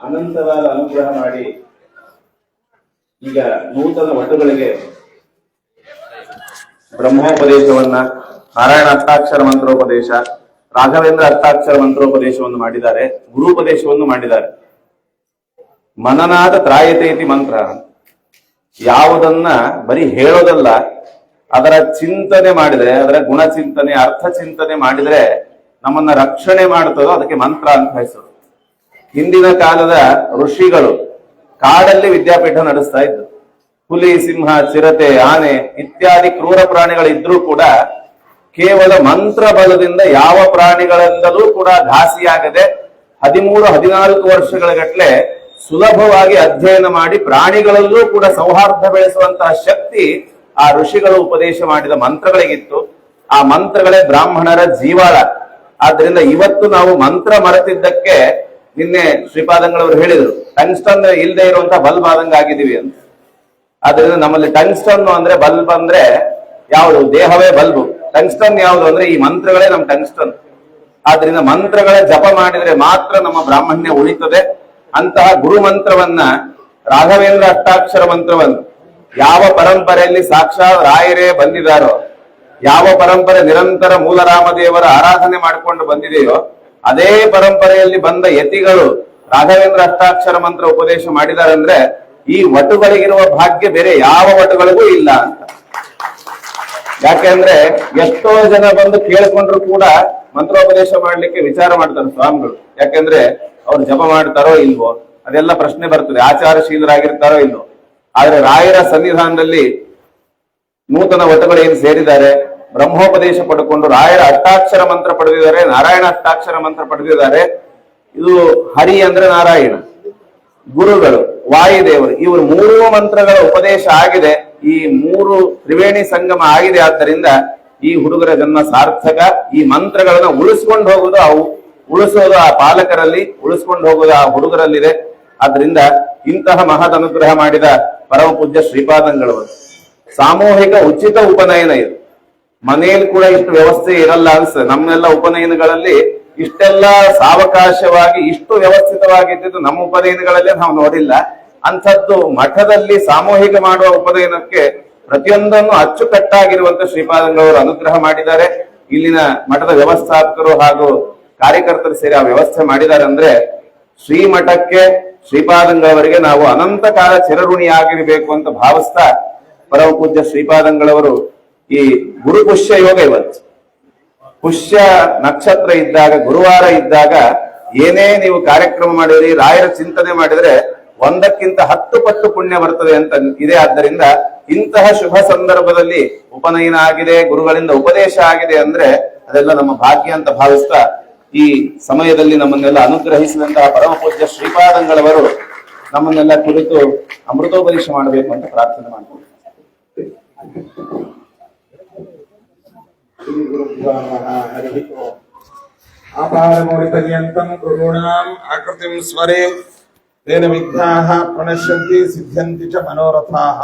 ಅನಂತವಾದ ಅನುಗ್ರಹ ಮಾಡಿ ಈಗ ನೂತನ ವಟುಗಳಿಗೆ ಬ್ರಹ್ಮೋಪದೇಶವನ್ನ ನಾರಾಯಣ ಅರ್ಥಾಕ್ಷರ ಮಂತ್ರೋಪದೇಶ, ರಾಘವೇಂದ್ರ ಅರ್ಥಾಕ್ಷರ ಮಂತ್ರೋಪದೇಶವನ್ನು ಮಾಡಿದ್ದಾರೆ, ಗುರುಪದೇಶವನ್ನು ಮಾಡಿದ್ದಾರೆ. ಮನನಾದ ತ್ರಾಯತೆ ಇತಿ ಮಂತ್ರ. ಯಾವುದನ್ನ ಬರೀ ಹೇಳೋದಲ್ಲ, ಅದರ ಚಿಂತನೆ ಮಾಡಿದ್ರೆ, ಅದರ ಗುಣ ಚಿಂತನೆ ಅರ್ಥ ಚಿಂತನೆ ಮಾಡಿದ್ರೆ ನಮ್ಮನ್ನ ರಕ್ಷಣೆ ಮಾಡ್ತದೋ ಅದಕ್ಕೆ ಮಂತ್ರ ಅಂತ ಹೆಸರು. ಹಿಂದಿನ ಕಾಲದ ಋಷಿಗಳು ಕಾಡಲ್ಲಿ ವಿದ್ಯಾಪೀಠ ನಡೆಸ್ತಾ ಇದ್ರು. ಹುಲಿ, ಸಿಂಹ, ಚಿರತೆ, ಆನೆ ಇತ್ಯಾದಿ ಕ್ರೂರ ಪ್ರಾಣಿಗಳಿದ್ರೂ ಕೂಡ ಕೇವಲ ಮಂತ್ರ ಬಲದಿಂದ ಯಾವ ಪ್ರಾಣಿಗಳಿಂದಲೂ ಕೂಡ ಘಾಸಿಯಾಗದೆ ಹದಿಮೂರು, ಹದಿನಾಲ್ಕು ವರ್ಷಗಳ ಗಟ್ಟಲೆ ಸುಲಭವಾಗಿ ಅಧ್ಯಯನ ಮಾಡಿ ಪ್ರಾಣಿಗಳಲ್ಲೂ ಕೂಡ ಸೌಹಾರ್ದ ಬೆಳೆಸುವಂತಹ ಶಕ್ತಿ ಆ ಋಷಿಗಳು ಉಪದೇಶ ಮಾಡಿದ ಮಂತ್ರಗಳಿಗಿತ್ತು. ಆ ಮಂತ್ರಗಳೇ ಬ್ರಾಹ್ಮಣರ ಜೀವಾಳ. ಆದ್ರಿಂದ ಇವತ್ತು ನಾವು ಮಂತ್ರ ಮರೆತಿದ್ದಕ್ಕೆ ನಿನ್ನೆ ಶ್ರೀಪಾದಂಗಳವರು ಹೇಳಿದರು, ಟಂಗ್ಸ್ಟನ್ ಇಲ್ಲದೆ ಇರುವಂತ ಬಲ್ಬ್ ಆದಂಗ ಆಗಿದೀವಿ ಅಂತ. ಆದ್ರಿಂದ ನಮ್ಮಲ್ಲಿ ಟಂಗ್ಸ್ಟನ್ ಅಂದ್ರೆ ಬಲ್ಬ್ ಅಂದ್ರೆ ಯಾವುದು? ದೇಹವೇ ಬಲ್ಬು. ಟಂಗ್ಸ್ಟನ್ ಯಾವುದು ಅಂದ್ರೆ ಈ ಮಂತ್ರಗಳೇ ನಮ್ ಟಂಗ್ಸ್ಟನ್. ಆದ್ರಿಂದ ಮಂತ್ರಗಳ ಜಪ ಮಾಡಿದ್ರೆ ಮಾತ್ರ ನಮ್ಮ ಬ್ರಾಹ್ಮಣ್ಯ ಉಳಿತದೆ. ಅಂತಹ ಗುರು ಮಂತ್ರವನ್ನ ರಾಘವೇಂದ್ರ ಅಷ್ಟಾಕ್ಷರ ಮಂತ್ರವನ್ನು ಯಾವ ಪರಂಪರೆಯಲ್ಲಿ ಸಾಕ್ಷಾತ್ ರಾಯರೇ ಬಂದಿದಾರೋ ಯಾವ ಪರಂಪರೆ ನಿರಂತರ ಮೂಲರಾಮದೇವರ ಆರಾಧನೆ ಮಾಡಿಕೊಂಡು ಬಂದಿದೆಯೋ ಅದೇ ಪರಂಪರೆಯಲ್ಲಿ ಬಂದ ಯತಿಗಳು ರಾಘವೇಂದ್ರ ಅಷ್ಟಾಕ್ಷರ ಮಂತ್ರ ಉಪದೇಶ ಮಾಡಿದಾರಂದ್ರೆ ಈ ವಟುಗಳಿಗಿರುವ ಭಾಗ್ಯ ಬೇರೆ ಯಾವ ವಟುಗಳಿಗೂ ಇಲ್ಲ ಅಂತ. ಯಾಕೆಂದ್ರೆ ಎಷ್ಟೋ ಜನ ಬಂದು ಕೇಳಿಕೊಂಡ್ರು ಕೂಡ ಮಂತ್ರೋಪದೇಶ ಮಾಡ್ಲಿಕ್ಕೆ ವಿಚಾರ ಮಾಡ್ತಾರೆ ಸ್ವಾಮಿಗಳು. ಯಾಕೆಂದ್ರೆ ಅವ್ರು ಜಪ ಮಾಡ್ತಾರೋ ಇಲ್ವೋ, ಅದೆಲ್ಲ ಪ್ರಶ್ನೆ ಬರ್ತದೆ, ಆಚಾರಶೀಲರಾಗಿರ್ತಾರೋ ಇಲ್ವೋ. ಆದ್ರೆ ರಾಯರ ಸನ್ನಿಧಾನದಲ್ಲಿ ನೂತನ ವಟಗಳು ಏನು ಸೇರಿದ್ದಾರೆ? ಬ್ರಹ್ಮೋಪದೇಶ ಪಡ್ಕೊಂಡು ರಾಯರ ಅಷ್ಟಾಕ್ಷರ ಮಂತ್ರ ಪಡೆದಿದ್ದಾರೆ, ನಾರಾಯಣ ಅಷ್ಟಾಕ್ಷರ ಮಂತ್ರ ಪಡೆದಿದ್ದಾರೆ. ಇದು ಹರಿ ಅಂದ್ರೆ ನಾರಾಯಣ. ಗುರುಗಳು, ವಾಯುದೇವರು, ಇವರು ಮೂರು ಮಂತ್ರಗಳ ಉಪದೇಶ ಆಗಿದೆ. ಈ ಮೂರು ತ್ರಿವೇಣಿ ಸಂಗಮ ಆಗಿದೆ ಆದ್ದರಿಂದ ಈ ಹುಡುಗರ ಜನ್ಮ ಸಾರ್ಥಕ. ಈ ಮಂತ್ರಗಳನ್ನ ಉಳಿಸ್ಕೊಂಡು ಹೋಗುದು ಅವು. ಉಳಿಸೋದು ಆ ಪಾಲಕರಲ್ಲಿ, ಉಳಿಸ್ಕೊಂಡು ಹೋಗೋದು ಆ ಹುಡುಗರಲ್ಲಿದೆ. ಆದ್ರಿಂದ ಇಂತಹ ಮಹದ್ ಅನುಗ್ರಹ ಮಾಡಿದ ಪರಮ ಪೂಜ್ಯ ಶ್ರೀಪಾದಂಗಳವರು. ಸಾಮೂಹಿಕ ಉಚಿತ ಉಪನಯನ ಇದು. ಮನೆಯಲ್ಲಿ ಕೂಡ ಇಷ್ಟು ವ್ಯವಸ್ಥೆ ಇರಲ್ಲ ಅನ್ಸ ನಮ್ಮೆಲ್ಲ ಉಪನಯನಗಳಲ್ಲಿ ಇಷ್ಟೆಲ್ಲ ಸಾವಕಾಶವಾಗಿ ಇಷ್ಟು ವ್ಯವಸ್ಥಿತವಾಗಿದ್ದು ನಮ್ಮ ಉಪನಯನಗಳಲ್ಲೇ ನಾವು ನೋಡಿಲ್ಲ. ಅಂಥದ್ದು ಮಠದಲ್ಲಿ ಸಾಮೂಹಿಕ ಮಾಡುವ ಉಪನಯನಕ್ಕೆ ಪ್ರತಿಯೊಂದನ್ನು ಅಚ್ಚುಕಟ್ಟಾಗಿರುವಂತ ಶ್ರೀಪಾದಂಗಳವರು ಅನುಗ್ರಹ ಮಾಡಿದ್ದಾರೆ. ಇಲ್ಲಿನ ಮಠದ ವ್ಯವಸ್ಥಾಪಕರು ಹಾಗೂ ಕಾರ್ಯಕರ್ತರು ಸೇರಿ ಆ ವ್ಯವಸ್ಥೆ ಮಾಡಿದ್ದಾರೆ ಅಂದ್ರೆ ಶ್ರೀಮಠಕ್ಕೆ ಶ್ರೀಪಾದಂಗಳವರಿಗೆ ನಾವು ಅನಂತ ಕಾಲ ಚಿರಋಣಿಯಾಗಿರಬೇಕು ಅಂತ ಭಾವಿಸ್ತಾ ಪರಮ ಪೂಜ್ಯ ಶ್ರೀಪಾದಂಗಳವರು ಈ ಗುರು ಪುಷ್ಯ ಯೋಗ ಇವತ್ತು. ಪುಷ್ಯ ನಕ್ಷತ್ರ ಇದ್ದಾಗ, ಗುರುವಾರ ಇದ್ದಾಗ ಏನೇ ನೀವು ಕಾರ್ಯಕ್ರಮ ಮಾಡಿದ್ರಿ ರಾಯರ ಚಿಂತನೆ ಮಾಡಿದ್ರೆ ಒಂದಕ್ಕಿಂತ ಹತ್ತು ಪಟ್ಟು ಪುಣ್ಯ ಬರ್ತದೆ ಅಂತ ಇದೆ. ಆದ್ದರಿಂದ ಇಂತಹ ಶುಭ ಸಂದರ್ಭದಲ್ಲಿ ಉಪನಯನ ಆಗಿದೆ, ಗುರುಗಳಿಂದ ಉಪದೇಶ ಆಗಿದೆ ಅಂದ್ರೆ ಅದೆಲ್ಲ ನಮ್ಮ ಭಾಗ್ಯ ಅಂತ ಭಾವಿಸ್ತಾ ಈ ಸಮಯದಲ್ಲಿ ನಮ್ಮನ್ನೆಲ್ಲ ಅನುಗ್ರಹಿಸಿದಂತಹ ಪರಮ ಪೂಜ್ಯ ಶ್ರೀಪಾದಂಗಳವರು ನಮ್ಮನ್ನೆಲ್ಲ ಕುರಿತು ಅಮೃತೋಪದೇಶ ಮಾಡಬೇಕು ಅಂತ ಪ್ರಾರ್ಥನೆ ಮಾಡ್ತೀವಿ श्रीगुरुभ्यो नमः हरिः ओम् आपादमौलिपर्यन्तं गुरूणाम् आकृतिं स्मरे तेन विघ्नाः प्रणश्यन्ति सिद्ध्यन्ति च मनोरथाः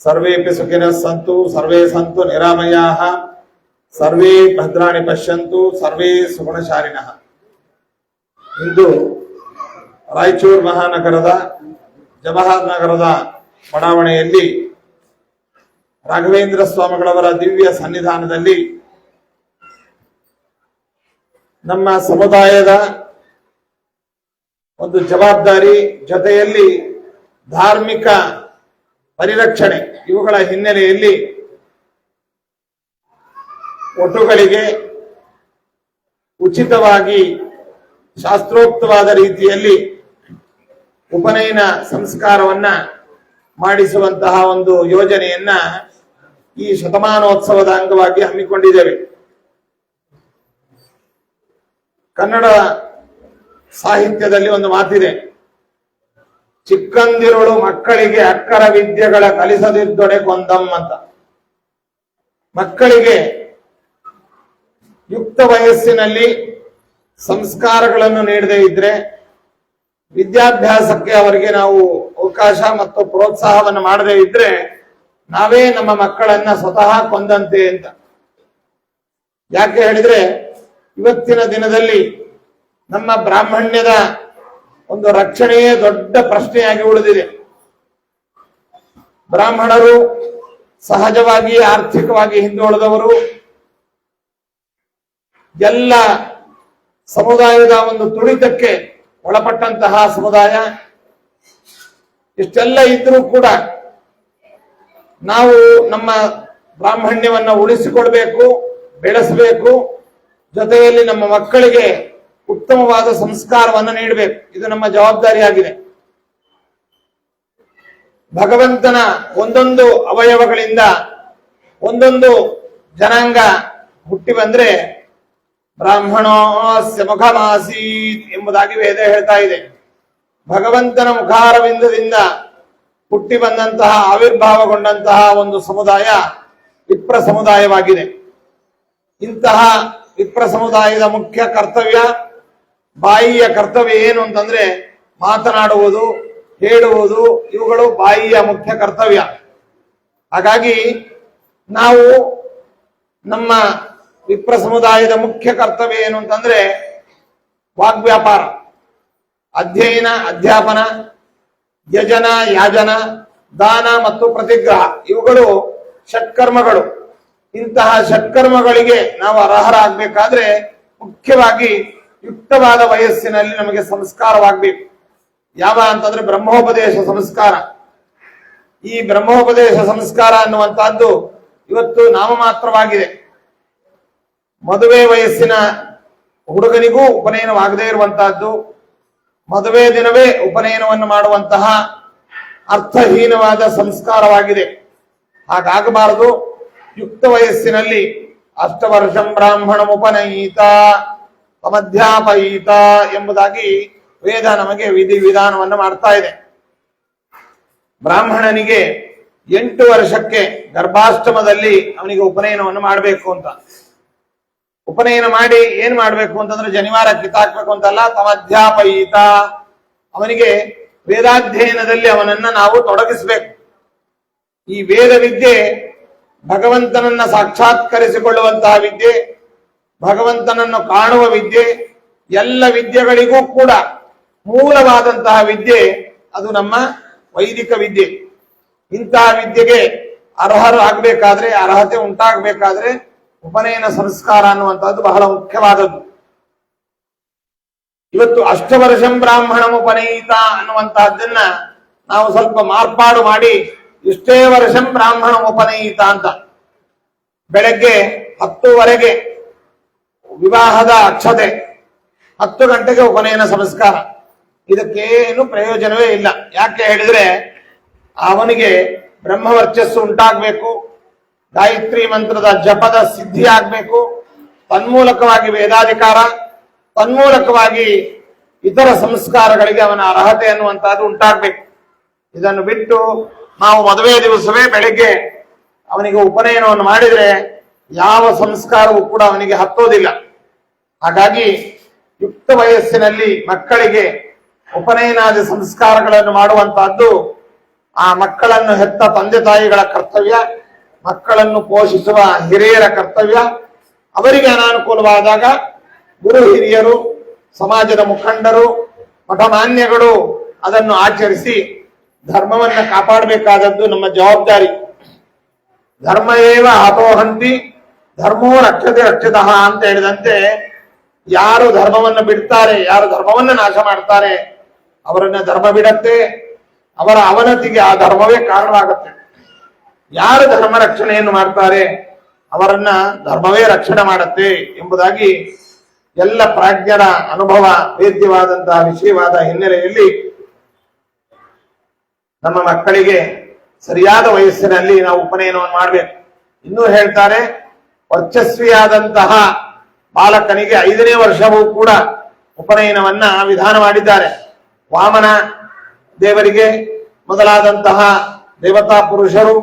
सर्वेऽपि सुखिनः सन्तु सर्वे सन्तु निरामयाः सर्वे भद्राणि पश्यन्तु सर्वे ಸುಗುಣಶಾಲಿನಃ ಇಂದು ರಾಯಚೂರು ಮಹಾನಗರದ ಜವಾಹರ್ ನಗರದ ಬಡಾವಣೆಯಲ್ಲಿ ರಾಘವೇಂದ್ರ ಸ್ವಾಮಿಗಳವರ ದಿವ್ಯ ಸನ್ನಿಧಾನದಲ್ಲಿ ನಮ್ಮ ಸಮುದಾಯದ ಒಂದು ಜವಾಬ್ದಾರಿ ಜೊತೆಯಲ್ಲಿ ಧಾರ್ಮಿಕ ಪರಿರಕ್ಷಣೆ ಇವುಗಳ ಹಿನ್ನೆಲೆಯಲ್ಲಿ ಒಟ್ಟುಗಳಿಗೆ ಉಚಿತವಾಗಿ ಶಾಸ್ತ್ರೋಕ್ತವಾದ ರೀತಿಯಲ್ಲಿ ಉಪನಯನ ಸಂಸ್ಕಾರವನ್ನ ಮಾಡಿಸುವಂತಹ ಒಂದು ಯೋಜನೆಯನ್ನ ಈ ಶತಮಾನೋತ್ಸವದ ಅಂಗವಾಗಿ ಹಮ್ಮಿಕೊಂಡಿದ್ದೇವೆ. ಕನ್ನಡ ಸಾಹಿತ್ಯದಲ್ಲಿ ಒಂದು ಮಾತಿದೆ. ಚಿಕ್ಕಂದಿರುಳು ಮಕ್ಕಳಿಗೆ ಅಕ್ಕರ ವಿದ್ಯೆಗಳ ಕಲಿಸದಿದ್ದೊಡೆ ಕೊಂದಂ ಅಂತ. ಮಕ್ಕಳಿಗೆ ಯುಕ್ತ ವಯಸ್ಸಿನಲ್ಲಿ ಸಂಸ್ಕಾರಗಳನ್ನು ನೀಡದೇ ಇದ್ರೆ ವಿದ್ಯಾಭ್ಯಾಸಕ್ಕೆ ಅವರಿಗೆ ನಾವು ಅವಕಾಶ ಮತ್ತು ಪ್ರೋತ್ಸಾಹವನ್ನು ಮಾಡದೇ ಇದ್ರೆ ನಾವೇ ನಮ್ಮ ಮಕ್ಕಳನ್ನ ಸ್ವತಃ ಕೊಂದಂತೆ ಅಂತ. ಯಾಕೆ ಹೇಳಿದ್ರೆ ಇವತ್ತಿನ ದಿನದಲ್ಲಿ ನಮ್ಮ ಬ್ರಾಹ್ಮಣ್ಯದ ಒಂದು ರಕ್ಷಣೆಯೇ ದೊಡ್ಡ ಪ್ರಶ್ನೆಯಾಗಿ ಉಳಿದಿದೆ. ಬ್ರಾಹ್ಮಣರು ಸಹಜವಾಗಿ ಆರ್ಥಿಕವಾಗಿ ಹಿಂದುಳಿದವರು, ಎಲ್ಲ ಸಮುದಾಯದ ಒಂದು ತುಳಿತಕ್ಕೆ ಒಳಪಟ್ಟಂತಹ ಸಮುದಾಯ, ಇಷ್ಟೆಲ್ಲ ಇದ್ರೂ ಕೂಡ ನಾವು ನಮ್ಮ ಬ್ರಾಹ್ಮಣ್ಯವನ್ನ ಉಳಿಸಿಕೊಳ್ಬೇಕು, ಬೆಳೆಸಬೇಕು, ಜೊತೆಯಲ್ಲಿ ನಮ್ಮ ಮಕ್ಕಳಿಗೆ ಉತ್ತಮವಾದ ಸಂಸ್ಕಾರವನ್ನು ನೀಡಬೇಕು. ಇದು ನಮ್ಮ ಜವಾಬ್ದಾರಿಯಾಗಿದೆ. ಭಗವಂತನ ಒಂದೊಂದು ಅವಯವಗಳಿಂದ ಒಂದೊಂದು ಜನಾಂಗ ಹುಟ್ಟಿ ಬಂದ್ರೆ ಬ್ರಾಹ್ಮಣೋಸ್ಯ ಮುಖಮಾಸೀತ್ ಎಂಬುದಾಗಿ ವೇದ ಹೇಳ್ತಾ ಇದೆ. ಭಗವಂತನ ಮುಖಾರವಿಂದದಿಂದ ಹುಟ್ಟಿ ಬಂದಂತಹ, ಆವಿರ್ಭಾವಗೊಂಡಂತಹ ಒಂದು ಸಮುದಾಯ ವಿಪ್ರ ಸಮುದಾಯವಾಗಿದೆ. ಇಂತಹ ವಿಪ್ರ ಸಮುದಾಯದ ಮುಖ್ಯ ಕರ್ತವ್ಯ, ಬಾಯಿಯ ಕರ್ತವ್ಯ ಏನು ಅಂತಂದ್ರೆ ಮಾತನಾಡುವುದು, ಹೇಳುವುದು, ಇವುಗಳು ಬಾಯಿಯ ಮುಖ್ಯ ಕರ್ತವ್ಯ. ಹಾಗಾಗಿ ನಾವು ನಮ್ಮ ವಿಪ್ರ ಸಮುದಾಯದ ಮುಖ್ಯ ಕರ್ತವ್ಯ ಏನು ಅಂತಂದ್ರೆ ವಾಗ್ವ್ಯಾಪಾರ, ಅಧ್ಯಯನ, ಅಧ್ಯಾಪನ ಯಜನ, ಯಾಜನ, ದಾನ ಮತ್ತು ಪ್ರತಿಗ್ರಹ, ಇವುಗಳು ಷಟ್ಕರ್ಮಗಳು ಇಂತಹ ಷಟ್ಕರ್ಮಗಳಿಗೆ ನಾವು ಅರ್ಹರಾಗಬೇಕಾದ್ರೆ ಮುಖ್ಯವಾಗಿ ಯುಕ್ತವಾದ ವಯಸ್ಸಿನಲ್ಲಿ ನಮಗೆ ಸಂಸ್ಕಾರವಾಗಬೇಕು. ಯಾವ ಅಂತಂದ್ರೆ ಬ್ರಹ್ಮೋಪದೇಶ ಸಂಸ್ಕಾರ. ಈ ಬ್ರಹ್ಮೋಪದೇಶ ಸಂಸ್ಕಾರ ಅನ್ನುವಂತಹದ್ದು ಇವತ್ತು ನಾಮಮಾತ್ರವಾಗಿದೆ ಮದುವೆ ವಯಸ್ಸಿನ ಹುಡುಗನಿಗೂ ಉಪನಯನವಾಗದೇ ಇರುವಂತಹದ್ದು ಮದುವೆ ದಿನವೇ ಉಪನಯನವನ್ನು ಮಾಡುವಂತಹ ಅರ್ಥಹೀನವಾದ ಸಂಸ್ಕಾರವಾಗಿದೆ. ಹಾಗಾಗಬಾರದು. ಯುಕ್ತ ವಯಸ್ಸಿನಲ್ಲಿ ಅಷ್ಟವರ್ಷಂ ಬ್ರಾಹ್ಮಣ ಉಪನಯಿತ ಅಮಧ್ಯಾಪಯಿತ ಎಂಬುದಾಗಿ ವೇದ ನಮಗೆ ವಿಧಿ ವಿಧಾನವನ್ನು ಮಾಡ್ತಾ ಇದೆ. ಬ್ರಾಹ್ಮಣನಿಗೆ ಎಂಟು ವರ್ಷಕ್ಕೆ ಗರ್ಭಾಷ್ಟಮದಲ್ಲಿ ಅವನಿಗೆ ಉಪನಯನವನ್ನು ಮಾಡಬೇಕು ಅಂತ. ಉಪನಯನ ಮಾಡಿ ಏನ್ ಮಾಡ್ಬೇಕು ಅಂತಂದ್ರೆ ಜನಿವಾರ ಕಿತ್ತಾಕ್ಬೇಕು ಅಂತಲ್ಲ, ತಮಧ್ಯಾಪಯಿತ. ಅವನಿಗೆ ವೇದಾಧ್ಯಯನದಲ್ಲಿ ಅವನನ್ನ ನಾವು ತೊಡಗಿಸ್ಬೇಕು. ಈ ವೇದ ವಿದ್ಯೆ ಭಗವಂತನನ್ನ ಸಾಕ್ಷಾತ್ಕರಿಸಿಕೊಳ್ಳುವಂತಹ ವಿದ್ಯೆ, ಭಗವಂತನನ್ನು ಕಾಣುವ ವಿದ್ಯೆ, ಎಲ್ಲ ವಿದ್ಯೆಗಳಿಗೂ ಕೂಡ ಮೂಲವಾದಂತಹ ವಿದ್ಯೆ ಅದು ನಮ್ಮ ವೈದಿಕ ವಿದ್ಯೆ. ಇಂತಹ ವಿದ್ಯೆಗೆ ಅರ್ಹರು ಆಗ್ಬೇಕಾದ್ರೆ ಅರ್ಹತೆ ಉಂಟಾಗಬೇಕಾದ್ರೆ ಉಪನಯನ ಸಂಸ್ಕಾರ ಅನ್ನುವಂಥದ್ದು ಬಹಳ ಮುಖ್ಯವಾದದ್ದು. ಇವತ್ತು ಅಷ್ಟವರ್ಷಂ ಬ್ರಾಹ್ಮಣ ಉಪನಯಿತ ಅನ್ನುವಂತಹದ್ದನ್ನ ನಾವು ಸ್ವಲ್ಪ ಮಾರ್ಪಾಡು ಮಾಡಿ ಇಷ್ಟೇ ವರ್ಷಂ ಬ್ರಾಹ್ಮಣ ಉಪನಯಿತ ಅಂತ. ಬೆಳಗ್ಗೆ ಹತ್ತುವರೆಗೆ ವಿವಾಹದ ಅಕ್ಷತೆ, ಹತ್ತು ಗಂಟೆಗೆ ಉಪನಯನ ಸಂಸ್ಕಾರ. ಇದಕ್ಕೇನು ಪ್ರಯೋಜನವೇ ಇಲ್ಲ. ಯಾಕೆ ಹೇಳಿದ್ರೆ, ಅವನಿಗೆ ಬ್ರಹ್ಮವರ್ಚಸ್ಸು ಉಂಟಾಗಬೇಕು ಗಾಯತ್ರಿ ಮಂತ್ರದ ಜಪದ ಸಿದ್ಧಿ ಆಗ್ಬೇಕು ತನ್ಮೂಲಕವಾಗಿ ವೇದಾಧಿಕಾರ, ತನ್ಮೂಲಕವಾಗಿ ಇತರ ಸಂಸ್ಕಾರಗಳಿಗೆ ಅವನ ಅರ್ಹತೆ ಅನ್ನುವಂತಹದ್ದು ಉಂಟಾಗ್ಬೇಕು. ಇದನ್ನು ಬಿಟ್ಟು ನಾವು ಮದುವೆ ದಿವಸವೇ ಬೆಳಿಗ್ಗೆ ಅವನಿಗೆ ಉಪನಯನವನ್ನು ಮಾಡಿದರೆ ಯಾವ ಸಂಸ್ಕಾರವೂ ಕೂಡ ಅವನಿಗೆ ಹತ್ತೋದಿಲ್ಲ. ಹಾಗಾಗಿ ಯುಕ್ತ ವಯಸ್ಸಿನಲ್ಲಿ ಮಕ್ಕಳಿಗೆ ಉಪನಯನಾದಿ ಸಂಸ್ಕಾರಗಳನ್ನು ಮಾಡುವಂತಹದ್ದು ಆ ಮಕ್ಕಳನ್ನು ಹೆತ್ತ ತಂದೆ ತಾಯಿಗಳ ಕರ್ತವ್ಯ. ಮಕ್ಕಳನ್ನು ಪೋಷಿಸುವ ಹಿರಿಯರ ಕರ್ತವ್ಯ. ಅವರಿಗೆ ಅನಾನುಕೂಲವಾದಾಗ ಗುರು ಹಿರಿಯರು, ಸಮಾಜದ ಮುಖಂಡರು, ಮಠಮಾನ್ಯಗಳು ಅದನ್ನು ಆಚರಿಸಿ ಧರ್ಮವನ್ನ ಕಾಪಾಡಬೇಕಾದದ್ದು ನಮ್ಮ ಜವಾಬ್ದಾರಿ. ಧರ್ಮ ಏವ ಹತೋಹಂತಿ ಧರ್ಮೋ ರಕ್ಷತೆ ರಕ್ಷಿತ ಅಂತ ಹೇಳಿದಂತೆ ಯಾರು ಧರ್ಮವನ್ನು ಬಿಡ್ತಾರೆ, ಯಾರು ಧರ್ಮವನ್ನ ನಾಶ ಮಾಡ್ತಾರೆ, ಅವರನ್ನ ಧರ್ಮ ಬಿಡತ್ತೆ, ಅವರ ಅವನತಿಗೆ ಆ ಧರ್ಮವೇ ಕಾರಣವಾಗುತ್ತೆ. ಯಾರು ಧರ್ಮ ರಕ್ಷಣೆಯನ್ನು ಮಾಡ್ತಾರೆ, ಅವರನ್ನ ಧರ್ಮವೇ ರಕ್ಷಣೆ ಮಾಡುತ್ತೆ ಎಂಬುದಾಗಿ ಎಲ್ಲ ಪ್ರಾಜ್ಞರ ಅನುಭವ ವೇದ್ಯವಾದಂತಹ ವಿಷಯವಾದ ಹಿನ್ನೆಲೆಯಲ್ಲಿ ನಮ್ಮ ಮಕ್ಕಳಿಗೆ ಸರಿಯಾದ ವಯಸ್ಸಿನಲ್ಲಿ ನಾವು ಉಪನಯನವನ್ನು ಮಾಡಬೇಕು. ಇನ್ನೂ ಹೇಳ್ತಾರೆ, ವರ್ಚಸ್ವಿಯಾದಂತಹ ಬಾಲಕನಿಗೆ ಐದನೇ ವರ್ಷವೂ ಕೂಡ ಉಪನಯನವನ್ನ ವಿಧಾನ ಮಾಡಿದ್ದಾರೆ. ವಾಮನ ದೇವರಿಗೆ ಮೊದಲಾದಂತಹ ದೇವತಾ ಪುರುಷರು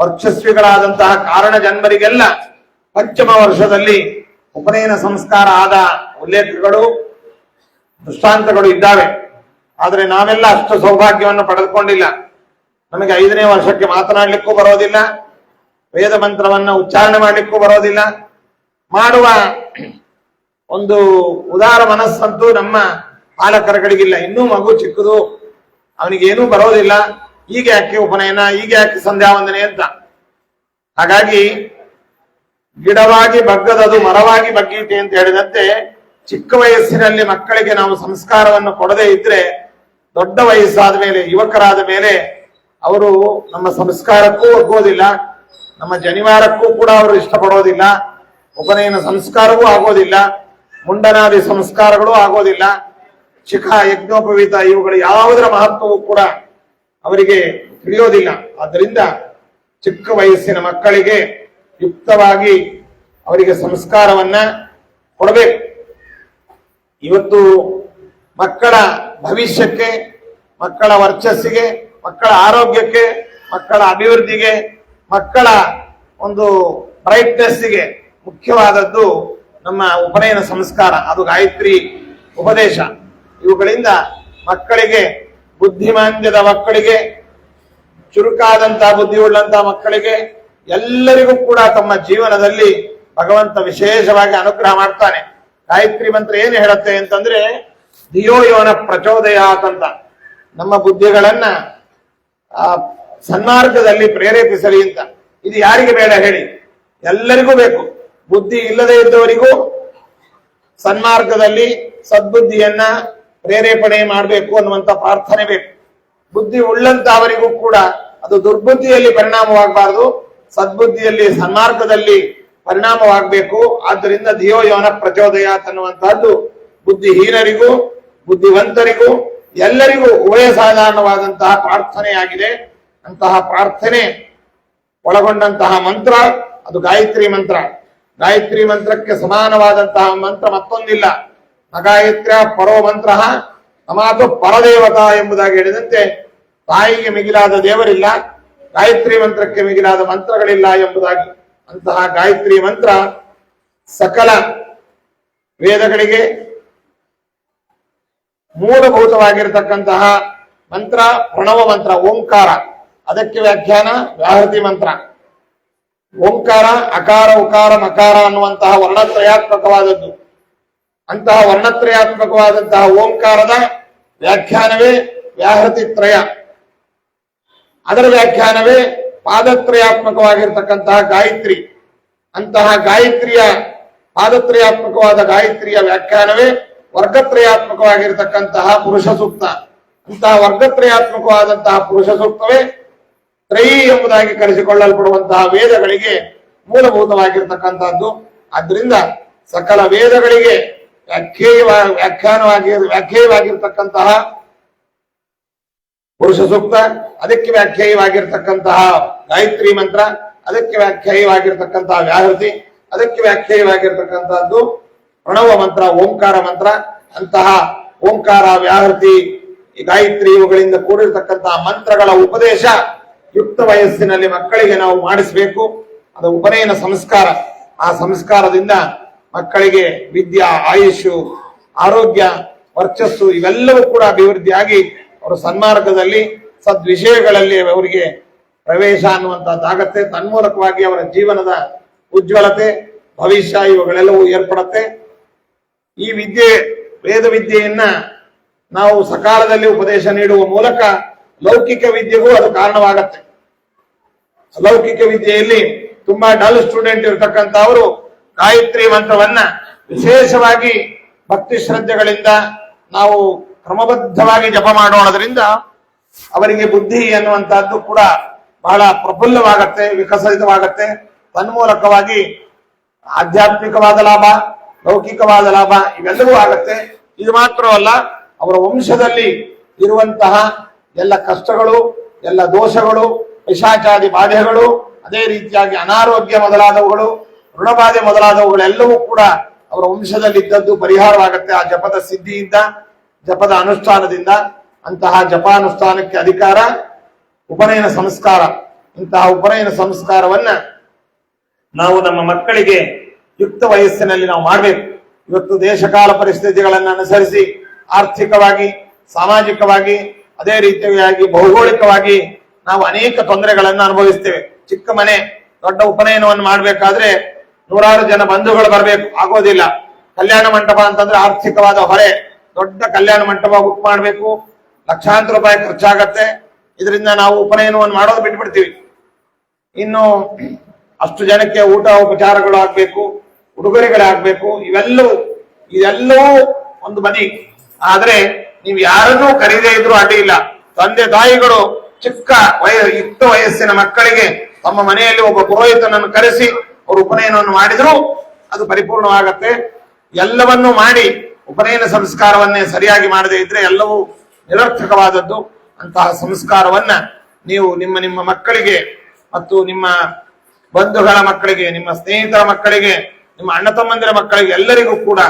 ವರ್ಚಸ್ವಿಗಳಾದಂತಹ ಕಾರಣ ಜನ್ಮರಿಗೆಲ್ಲ ಪಂಚಮ ವರ್ಷದಲ್ಲಿ ಉಪನಯನ ಸಂಸ್ಕಾರ ಆದ ಉಲ್ಲೇಖಗಳು, ದೃಷ್ಟಾಂತಗಳು ಇದ್ದಾವೆ. ಆದರೆ ನಾವೆಲ್ಲ ಅಷ್ಟು ಸೌಭಾಗ್ಯವನ್ನು ಪಡೆದುಕೊಂಡಿಲ್ಲ. ನಮಗೆ ಐದನೇ ವರ್ಷಕ್ಕೆ ಮಾತನಾಡಲಿಕ್ಕೂ ಬರೋದಿಲ್ಲ, ವೇದ ಮಂತ್ರವನ್ನು ಉಚ್ಚಾರಣೆ ಮಾಡಲಿಕ್ಕೂ ಬರೋದಿಲ್ಲ. ಮಾಡುವ ಒಂದು ಉದಾರ ಮನಸ್ಸಂತೂ ನಮ್ಮ ಪಾಲಕರುಗಳಿಗಿಲ್ಲ. ಇನ್ನೂ ಮಗು ಚಿಕ್ಕದು, ಅವನಿಗೇನೂ ಬರೋದಿಲ್ಲ. ಈಗ ಯಾಕೆ ಉಪನಯನ, ಈಗ ಯಾಕೆ ಸಂಧ್ಯಾ ವಂದನೆ ಅಂತ? ಹಾಗಾಗಿ ಗಿಡವಾಗಿ ಬಗ್ಗದದು, ಮರವಾಗಿ ಬಗ್ಗೀತೆ ಅಂತ ಹೇಳಿದಂತೆ ಚಿಕ್ಕ ವಯಸ್ಸಿನಲ್ಲಿ ಮಕ್ಕಳಿಗೆ ನಾವು ಸಂಸ್ಕಾರವನ್ನು ಕೊಡದೇ ಇದ್ರೆ ದೊಡ್ಡ ವಯಸ್ಸಾದ ಮೇಲೆ, ಯುವಕರಾದ ಮೇಲೆ ಅವರು ನಮ್ಮ ಸಂಸ್ಕಾರಕ್ಕೂ ಒಗ್ಗೋದಿಲ್ಲ. ನಮ್ಮ ಜನಿವಾರಕ್ಕೂ ಕೂಡ ಅವರು ಇಷ್ಟಪಡೋದಿಲ್ಲ. ಉಪನಯನ ಸಂಸ್ಕಾರವೂ ಆಗೋದಿಲ್ಲ. ಮುಂಡನಾದಿ ಸಂಸ್ಕಾರಗಳು ಆಗೋದಿಲ್ಲ. ಶಿಖಾ ಯಜ್ಞೋಪವೀತ, ಇವುಗಳು ಯಾವುದರ ಮಹತ್ವವೂ ಕೂಡ ಅವರಿಗೆ ತಿಳಿಯೋದಿಲ್ಲ ಆದ್ದರಿಂದ ಚಿಕ್ಕ ವಯಸ್ಸಿನ ಮಕ್ಕಳಿಗೆ ಯುಕ್ತವಾಗಿ ಅವರಿಗೆ ಸಂಸ್ಕಾರವನ್ನ ಕೊಡಬೇಕು. ಇವತ್ತು ಮಕ್ಕಳ ಭವಿಷ್ಯಕ್ಕೆ, ಮಕ್ಕಳ ವರ್ಚಸ್ಸಿಗೆ, ಮಕ್ಕಳ ಆರೋಗ್ಯಕ್ಕೆ, ಮಕ್ಕಳ ಅಭಿವೃದ್ಧಿಗೆ, ಮಕ್ಕಳ ಒಂದು ಬ್ರೈಟ್ನೆಸ್ಸಿಗೆ ಮುಖ್ಯವಾದದ್ದು ನಮ್ಮ ಉಪನಯನ ಸಂಸ್ಕಾರ. ಅದು ಗಾಯತ್ರಿ ಉಪದೇಶ. ಇವುಗಳಿಂದ ಮಕ್ಕಳಿಗೆ ಬುದ್ಧಿಮಾಂದ್ಯದ ಮಕ್ಕಳಿಗೆ ಚುರುಕಾದಂತಹ ಬುದ್ಧಿಯುಳ್ಳಂತಹ ಮಕ್ಕಳಿಗೆ ಎಲ್ಲರಿಗೂ ಕೂಡ ತಮ್ಮ ಜೀವನದಲ್ಲಿ ಭಗವಂತ ವಿಶೇಷವಾಗಿ ಅನುಗ್ರಹ ಮಾಡ್ತಾನೆ. ಗಾಯತ್ರಿ ಮಂತ್ರ ಏನು ಹೇಳುತ್ತೆ ಅಂತಂದ್ರೆ ಧಿಯೋ ಯೋನ ಪ್ರಚೋದಯಾತಂತ. ನಮ್ಮ ಬುದ್ಧಿಗಳನ್ನ, ಆ, ಸನ್ಮಾರ್ಗದಲ್ಲಿ ಪ್ರೇರೇಪಿಸಲಿ ಅಂತ. ಇದು ಯಾರಿಗೆ ಬೇಡ ಹೇಳಿ? ಎಲ್ಲರಿಗೂ ಬೇಕು. ಬುದ್ಧಿ ಇಲ್ಲದೆ ಇದ್ದವರಿಗೂ ಸನ್ಮಾರ್ಗದಲ್ಲಿ ಸದ್ಬುದ್ಧಿಯನ್ನ ಪ್ರೇರೇಪಣೆ ಮಾಡಬೇಕು ಅನ್ನುವಂತ ಪ್ರಾರ್ಥನೆ ಬೇಕು. ಬುದ್ಧಿ ಉಳ್ಳಂತ ಅವರಿಗೂ ಕೂಡ ಅದು ದುರ್ಬುದ್ಧಿಯಲ್ಲಿ ಪರಿಣಾಮವಾಗಬಾರದು. ಸದ್ಬುದ್ಧಿಯಲ್ಲಿ, ಸನ್ಮಾರ್ಗದಲ್ಲಿ ಪರಿಣಾಮವಾಗಬೇಕು. ಆದ್ದರಿಂದ ಧಿಯೋ ಯೋನ ಪ್ರಚೋದಯ ಅನ್ನುವಂತಹದ್ದು ಬುದ್ಧಿಹೀನರಿಗೂ, ಬುದ್ಧಿವಂತರಿಗೂ, ಎಲ್ಲರಿಗೂ ಉಭಯ ಸಾಧಾರಣವಾದಂತಹ ಪ್ರಾರ್ಥನೆಯಾಗಿದೆ. ಅಂತಹ ಪ್ರಾರ್ಥನೆ ಒಳಗೊಂಡಂತಹ ಮಂತ್ರ, ಅದು ಗಾಯತ್ರಿ ಮಂತ್ರ. ಗಾಯತ್ರಿ ಮಂತ್ರಕ್ಕೆ ಸಮಾನವಾದಂತಹ ಮಂತ್ರ ಮತ್ತೊಂದಿಲ್ಲ. ನಗಾಯತ್ರ್ಯ ಪರೋ ಮಂತ್ರ ತಮಾತು ಪರದೇವತಾ ಎಂಬುದಾಗಿ ಹೇಳಿದಂತೆ ತಾಯಿಗೆ ಮಿಗಿಲಾದ ದೇವರಿಲ್ಲ, ಗಾಯತ್ರಿ ಮಂತ್ರಕ್ಕೆ ಮಿಗಿಲಾದ ಮಂತ್ರಗಳಿಲ್ಲ ಎಂಬುದಾಗಿ ಅಂತಹ ಗಾಯತ್ರಿ ಮಂತ್ರ ಸಕಲ ವೇದಗಳಿಗೆ ಮೂಲಭೂತವಾಗಿರತಕ್ಕಂತಹ ಮಂತ್ರ, ಪ್ರಣವ ಮಂತ್ರ, ಓಂಕಾರ. ಅದಕ್ಕೆ ವ್ಯಾಖ್ಯಾನ ವ್ಯಾಹೃತಿ ಮಂತ್ರ. ಓಂಕಾರ, ಅಕಾರ, ಉಕಾರ, ಮಕಾರ ಅನ್ನುವಂತಹ ವರ್ಣತ್ರಯಾತ್ಮಕವಾದದ್ದು. ಅಂತಹ ವರ್ಣತ್ರಯಾತ್ಮಕವಾದಂತಹ ಓಂಕಾರದ ವ್ಯಾಖ್ಯಾನವೇ ವ್ಯಾಹೃತಿ ತ್ರಯ. ಅದರ ವ್ಯಾಖ್ಯಾನವೇ ಪಾದತ್ರಯಾತ್ಮಕವಾಗಿರ್ತಕ್ಕಂತಹ ಗಾಯತ್ರಿ. ಅಂತಹ ಗಾಯತ್ರಿಯ, ಪಾದತ್ರಯಾತ್ಮಕವಾದ ಗಾಯತ್ರಿಯ ವ್ಯಾಖ್ಯಾನವೇ ವರ್ಗತ್ರಯಾತ್ಮಕವಾಗಿರ್ತಕ್ಕಂತಹ ಪುರುಷ ಸೂಕ್ತ ಅಂತಹ ವರ್ಗತ್ರಯಾತ್ಮಕವಾದಂತಹ ಪುರುಷ ಸೂಕ್ತವೇ ತ್ರಯಿ ಎಂಬುದಾಗಿ ಕರೆಸಿಕೊಳ್ಳಲ್ಪಡುವಂತಹ ವೇದಗಳಿಗೆ ಮೂಲಭೂತವಾಗಿರ್ತಕ್ಕಂಥದ್ದು. ಆದ್ರಿಂದ ಸಕಲ ವೇದಗಳಿಗೆ ವ್ಯಾಖ್ಯೇಯವ ವ್ಯಾಖ್ಯಾನವಾಗಿ ವ್ಯಾಖ್ಯೇಯವಾಗಿರ್ತಕ್ಕಂತಹ ಪುರುಷ ಸೂಕ್ತ, ಅದಕ್ಕೆ ವ್ಯಾಖ್ಯೇಯವಾಗಿರ್ತಕ್ಕಂತಹ ಗಾಯತ್ರಿ ಮಂತ್ರ, ಅದಕ್ಕೆ ವ್ಯಾಖ್ಯೇಯವಾಗಿರ್ತಕ್ಕಂತಹ ವ್ಯಾಹೃತಿ, ಅದಕ್ಕೆ ವ್ಯಾಖ್ಯೇಯವಾಗಿರ್ತಕ್ಕಂತಹದ್ದು ಪ್ರಣವ ಮಂತ್ರ, ಓಂಕಾರ ಮಂತ್ರ, ಅಂತಹ ಓಂಕಾರ, ವ್ಯಾಹೃತಿ ಗಾಯತ್ರಿ ಇವುಗಳಿಂದ ಕೂಡಿರ್ತಕ್ಕಂತಹ ಮಂತ್ರಗಳ ಉಪದೇಶ ಯುಕ್ತ ವಯಸ್ಸಿನಲ್ಲಿ ಮಕ್ಕಳಿಗೆ ನಾವು ಮಾಡಿಸಬೇಕು. ಅದು ಉಪನಯನ ಸಂಸ್ಕಾರ. ಆ ಸಂಸ್ಕಾರದಿಂದ ಮಕ್ಕಳಿಗೆ ವಿದ್ಯಾ, ಆಯುಷು, ಆರೋಗ್ಯ, ವರ್ಚಸ್ಸು ಇವೆಲ್ಲವೂ ಕೂಡ ಅಭಿವೃದ್ಧಿಯಾಗಿ ಅವರು ಸನ್ಮಾರ್ಗದಲ್ಲಿ ಸದ್ವಿಷಯಗಳಲ್ಲಿ ಅವರಿಗೆ ಪ್ರವೇಶ ಅನ್ನುವಂಥದ್ದಾಗತ್ತೆ ತನ್ಮೂಲಕವಾಗಿ ಅವರ ಜೀವನದ ಉಜ್ವಲತೆ, ಭವಿಷ್ಯ ಇವುಗಳೆಲ್ಲವೂ ಏರ್ಪಡತ್ತೆ. ಈ ವಿದ್ಯೆ, ವೇದ ವಿದ್ಯೆಯನ್ನ ನಾವು ಸಕಾಲದಲ್ಲಿ ಉಪದೇಶ ನೀಡುವ ಮೂಲಕ ಲೌಕಿಕ ವಿದ್ಯೆಗೂ ಅದು ಕಾರಣವಾಗತ್ತೆ. ಲೌಕಿಕ ವಿದ್ಯೆಯಲ್ಲಿ ತುಂಬಾ ಡಲ್ ಸ್ಟೂಡೆಂಟ್ ಇರತಕ್ಕಂಥವರು ಗಾಯತ್ರಿ ಮಂತ್ರವನ್ನ ವಿಶೇಷವಾಗಿ ಭಕ್ತಿ ಶ್ರದ್ಧೆಗಳಿಂದ ನಾವು ಕ್ರಮಬದ್ಧವಾಗಿ ಜಪ ಮಾಡೋಣದ್ರಿಂದ ಅವರಿಗೆ ಬುದ್ಧಿ ಅನ್ನುವಂತಹದ್ದು ಕೂಡ ಬಹಳ ಪ್ರಫುಲ್ಲವಾಗತ್ತೆ, ವಿಕಸಿತವಾಗತ್ತೆ. ತನ್ಮೂಲಕವಾಗಿ ಆಧ್ಯಾತ್ಮಿಕವಾದ ಲಾಭ, ಲೌಕಿಕವಾದ ಲಾಭ ಇವೆಲ್ಲವೂ ಆಗತ್ತೆ. ಇದು ಮಾತ್ರವಲ್ಲ ಅವರ ವಂಶದಲ್ಲಿ ಇರುವಂತಹ ಎಲ್ಲ ಕಷ್ಟಗಳು, ಎಲ್ಲ ದೋಷಗಳು, ಪಿಶಾಚಾದಿ ಬಾಧೆಗಳು, ಅದೇ ರೀತಿಯಾಗಿ ಅನಾರೋಗ್ಯ ಮೊದಲಾದವುಗಳು ಋಣಬಾಧೆ ಮೊದಲಾದವುಗಳೆಲ್ಲವೂ ಕೂಡ ಅವರ ವಂಶದಲ್ಲಿ ಇದ್ದದ್ದು ಪರಿಹಾರವಾಗುತ್ತೆ ಆ ಜಪದ ಸಿದ್ಧಿಯಿಂದ, ಜಪದ ಅನುಷ್ಠಾನದಿಂದ. ಅಂತಹ ಜಪಾನುಷ್ಠಾನಕ್ಕೆ ಅಧಿಕಾರ, ಉಪನಯನ ಸಂಸ್ಕಾರ. ಇಂತಹ ಉಪನಯನ ಸಂಸ್ಕಾರವನ್ನ ನಾವು ನಮ್ಮ ಮಕ್ಕಳಿಗೆ ಯುಕ್ತ ವಯಸ್ಸಿನಲ್ಲಿ ನಾವು ಮಾಡಬೇಕು. ಇವತ್ತು ದೇಶಕಾಲ ಪರಿಸ್ಥಿತಿಗಳನ್ನು ಅನುಸರಿಸಿ ಆರ್ಥಿಕವಾಗಿ, ಸಾಮಾಜಿಕವಾಗಿ, ಅದೇ ರೀತಿಯಾಗಿ ಭೌಗೋಳಿಕವಾಗಿ ನಾವು ಅನೇಕ ತೊಂದರೆಗಳನ್ನು ಅನುಭವಿಸ್ತೇವೆ. ಚಿಕ್ಕ ಮನೆ, ದೊಡ್ಡ ಉಪನಯನವನ್ನು ಮಾಡಬೇಕಾದ್ರೆ ನೂರಾರು ಜನ ಬಂಧುಗಳು ಬರಬೇಕು, ಆಗೋದಿಲ್ಲ. ಕಲ್ಯಾಣ ಮಂಟಪ ಅಂತಂದ್ರೆ ಆರ್ಥಿಕವಾದ ಹೊರೆ. ದೊಡ್ಡ ಕಲ್ಯಾಣ ಮಂಟಪ ಬುಕ್ ಮಾಡಬೇಕು. ಲಕ್ಷಾಂತರ ರೂಪಾಯಿ ಖರ್ಚಾಗತ್ತೆ. ಇದರಿಂದ ನಾವು ಉಪನಯನವನ್ನು ಮಾಡೋದು ಬಿಟ್ಬಿಡ್ತೀವಿ. ಇನ್ನು ಅಷ್ಟು ಜನಕ್ಕೆ ಊಟ ಉಪಚಾರಗಳು ಆಗ್ಬೇಕು, ಉಡುಗೊರೆಗಳಾಗಬೇಕು, ಇವೆಲ್ಲವೂ, ಇದೆಲ್ಲವೂ ಒಂದು ಬದಿ. ಆದ್ರೆ ನೀವು ಯಾರನ್ನೂ ಕರೀದೇ ಇದ್ರು ಅಡ್ಡಿ ಇಲ್ಲ. ತಂದೆ ತಾಯಿಗಳು, ಚಿಕ್ಕ ವಯ ಯುಕ್ತ ವಯಸ್ಸಿನ ಮಕ್ಕಳಿಗೆ ತಮ್ಮ ಮನೆಯಲ್ಲಿ ಒಬ್ಬ ಪುರೋಹಿತನನ್ನು ಕರೆಸಿ ಅವರು ಉಪನಯನವನ್ನು ಮಾಡಿದ್ರು, ಅದು ಪರಿಪೂರ್ಣವಾಗತ್ತೆ. ಎಲ್ಲವನ್ನೂ ಮಾಡಿ ಉಪನಯನ ಸಂಸ್ಕಾರವನ್ನೇ ಸರಿಯಾಗಿ ಮಾಡದೇ ಇದ್ರೆ ಎಲ್ಲವೂ ನಿರರ್ಥಕವಾದದ್ದು. ಅಂತಹ ಸಂಸ್ಕಾರವನ್ನ ನೀವು ನಿಮ್ಮ ನಿಮ್ಮ ಮಕ್ಕಳಿಗೆ ಮತ್ತು ನಿಮ್ಮ ಬಂಧುಗಳ ಮಕ್ಕಳಿಗೆ, ನಿಮ್ಮ ಸ್ನೇಹಿತರ ಮಕ್ಕಳಿಗೆ, ನಿಮ್ಮ ಅಣ್ಣ ತಮ್ಮಂದಿರ ಮಕ್ಕಳಿಗೆ ಎಲ್ಲರಿಗೂ ಕೂಡ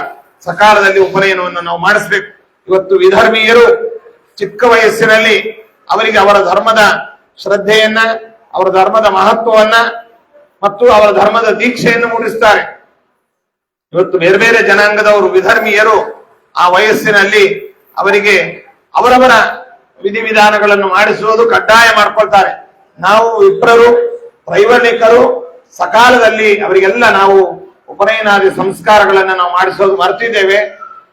ಸಕಾಲದಲ್ಲಿ ಉಪನಯನವನ್ನು ನಾವು ಮಾಡಿಸ್ಬೇಕು. ಇವತ್ತು ವಿಧರ್ಮೀಯರು ಚಿಕ್ಕ ವಯಸ್ಸಿನಲ್ಲಿ ಅವರಿಗೆ ಅವರ ಧರ್ಮದ ಶ್ರದ್ಧೆಯನ್ನ, ಅವರ ಧರ್ಮದ ಮಹತ್ವವನ್ನ ಮತ್ತು ಅವರ ಧರ್ಮದ ದೀಕ್ಷೆಯನ್ನು ಮೂಡಿಸ್ತಾರೆ ಇವತ್ತು ಬೇರೆ ಬೇರೆ ಜನಾಂಗದವರು, ವಿಧರ್ಮಿಯರು ಆ ವಯಸ್ಸಿನಲ್ಲಿ ಅವರಿಗೆ ಅವರವರ ವಿಧಿವಿಧಾನಗಳನ್ನು ಮಾಡಿಸುವುದು ಕಡ್ಡಾಯ ಮಾಡ್ಕೊಳ್ತಾರೆ. ನಾವು ವಿಪ್ರರು ಪ್ರೈವಣಿಕರು ಸಕಾಲದಲ್ಲಿ ಅವರಿಗೆಲ್ಲ ನಾವು ಉಪನಯನಾದಿ ಸಂಸ್ಕಾರಗಳನ್ನ ನಾವು ಮಾಡಿಸೋದು ಮರ್ತಿದ್ದೇವೆ.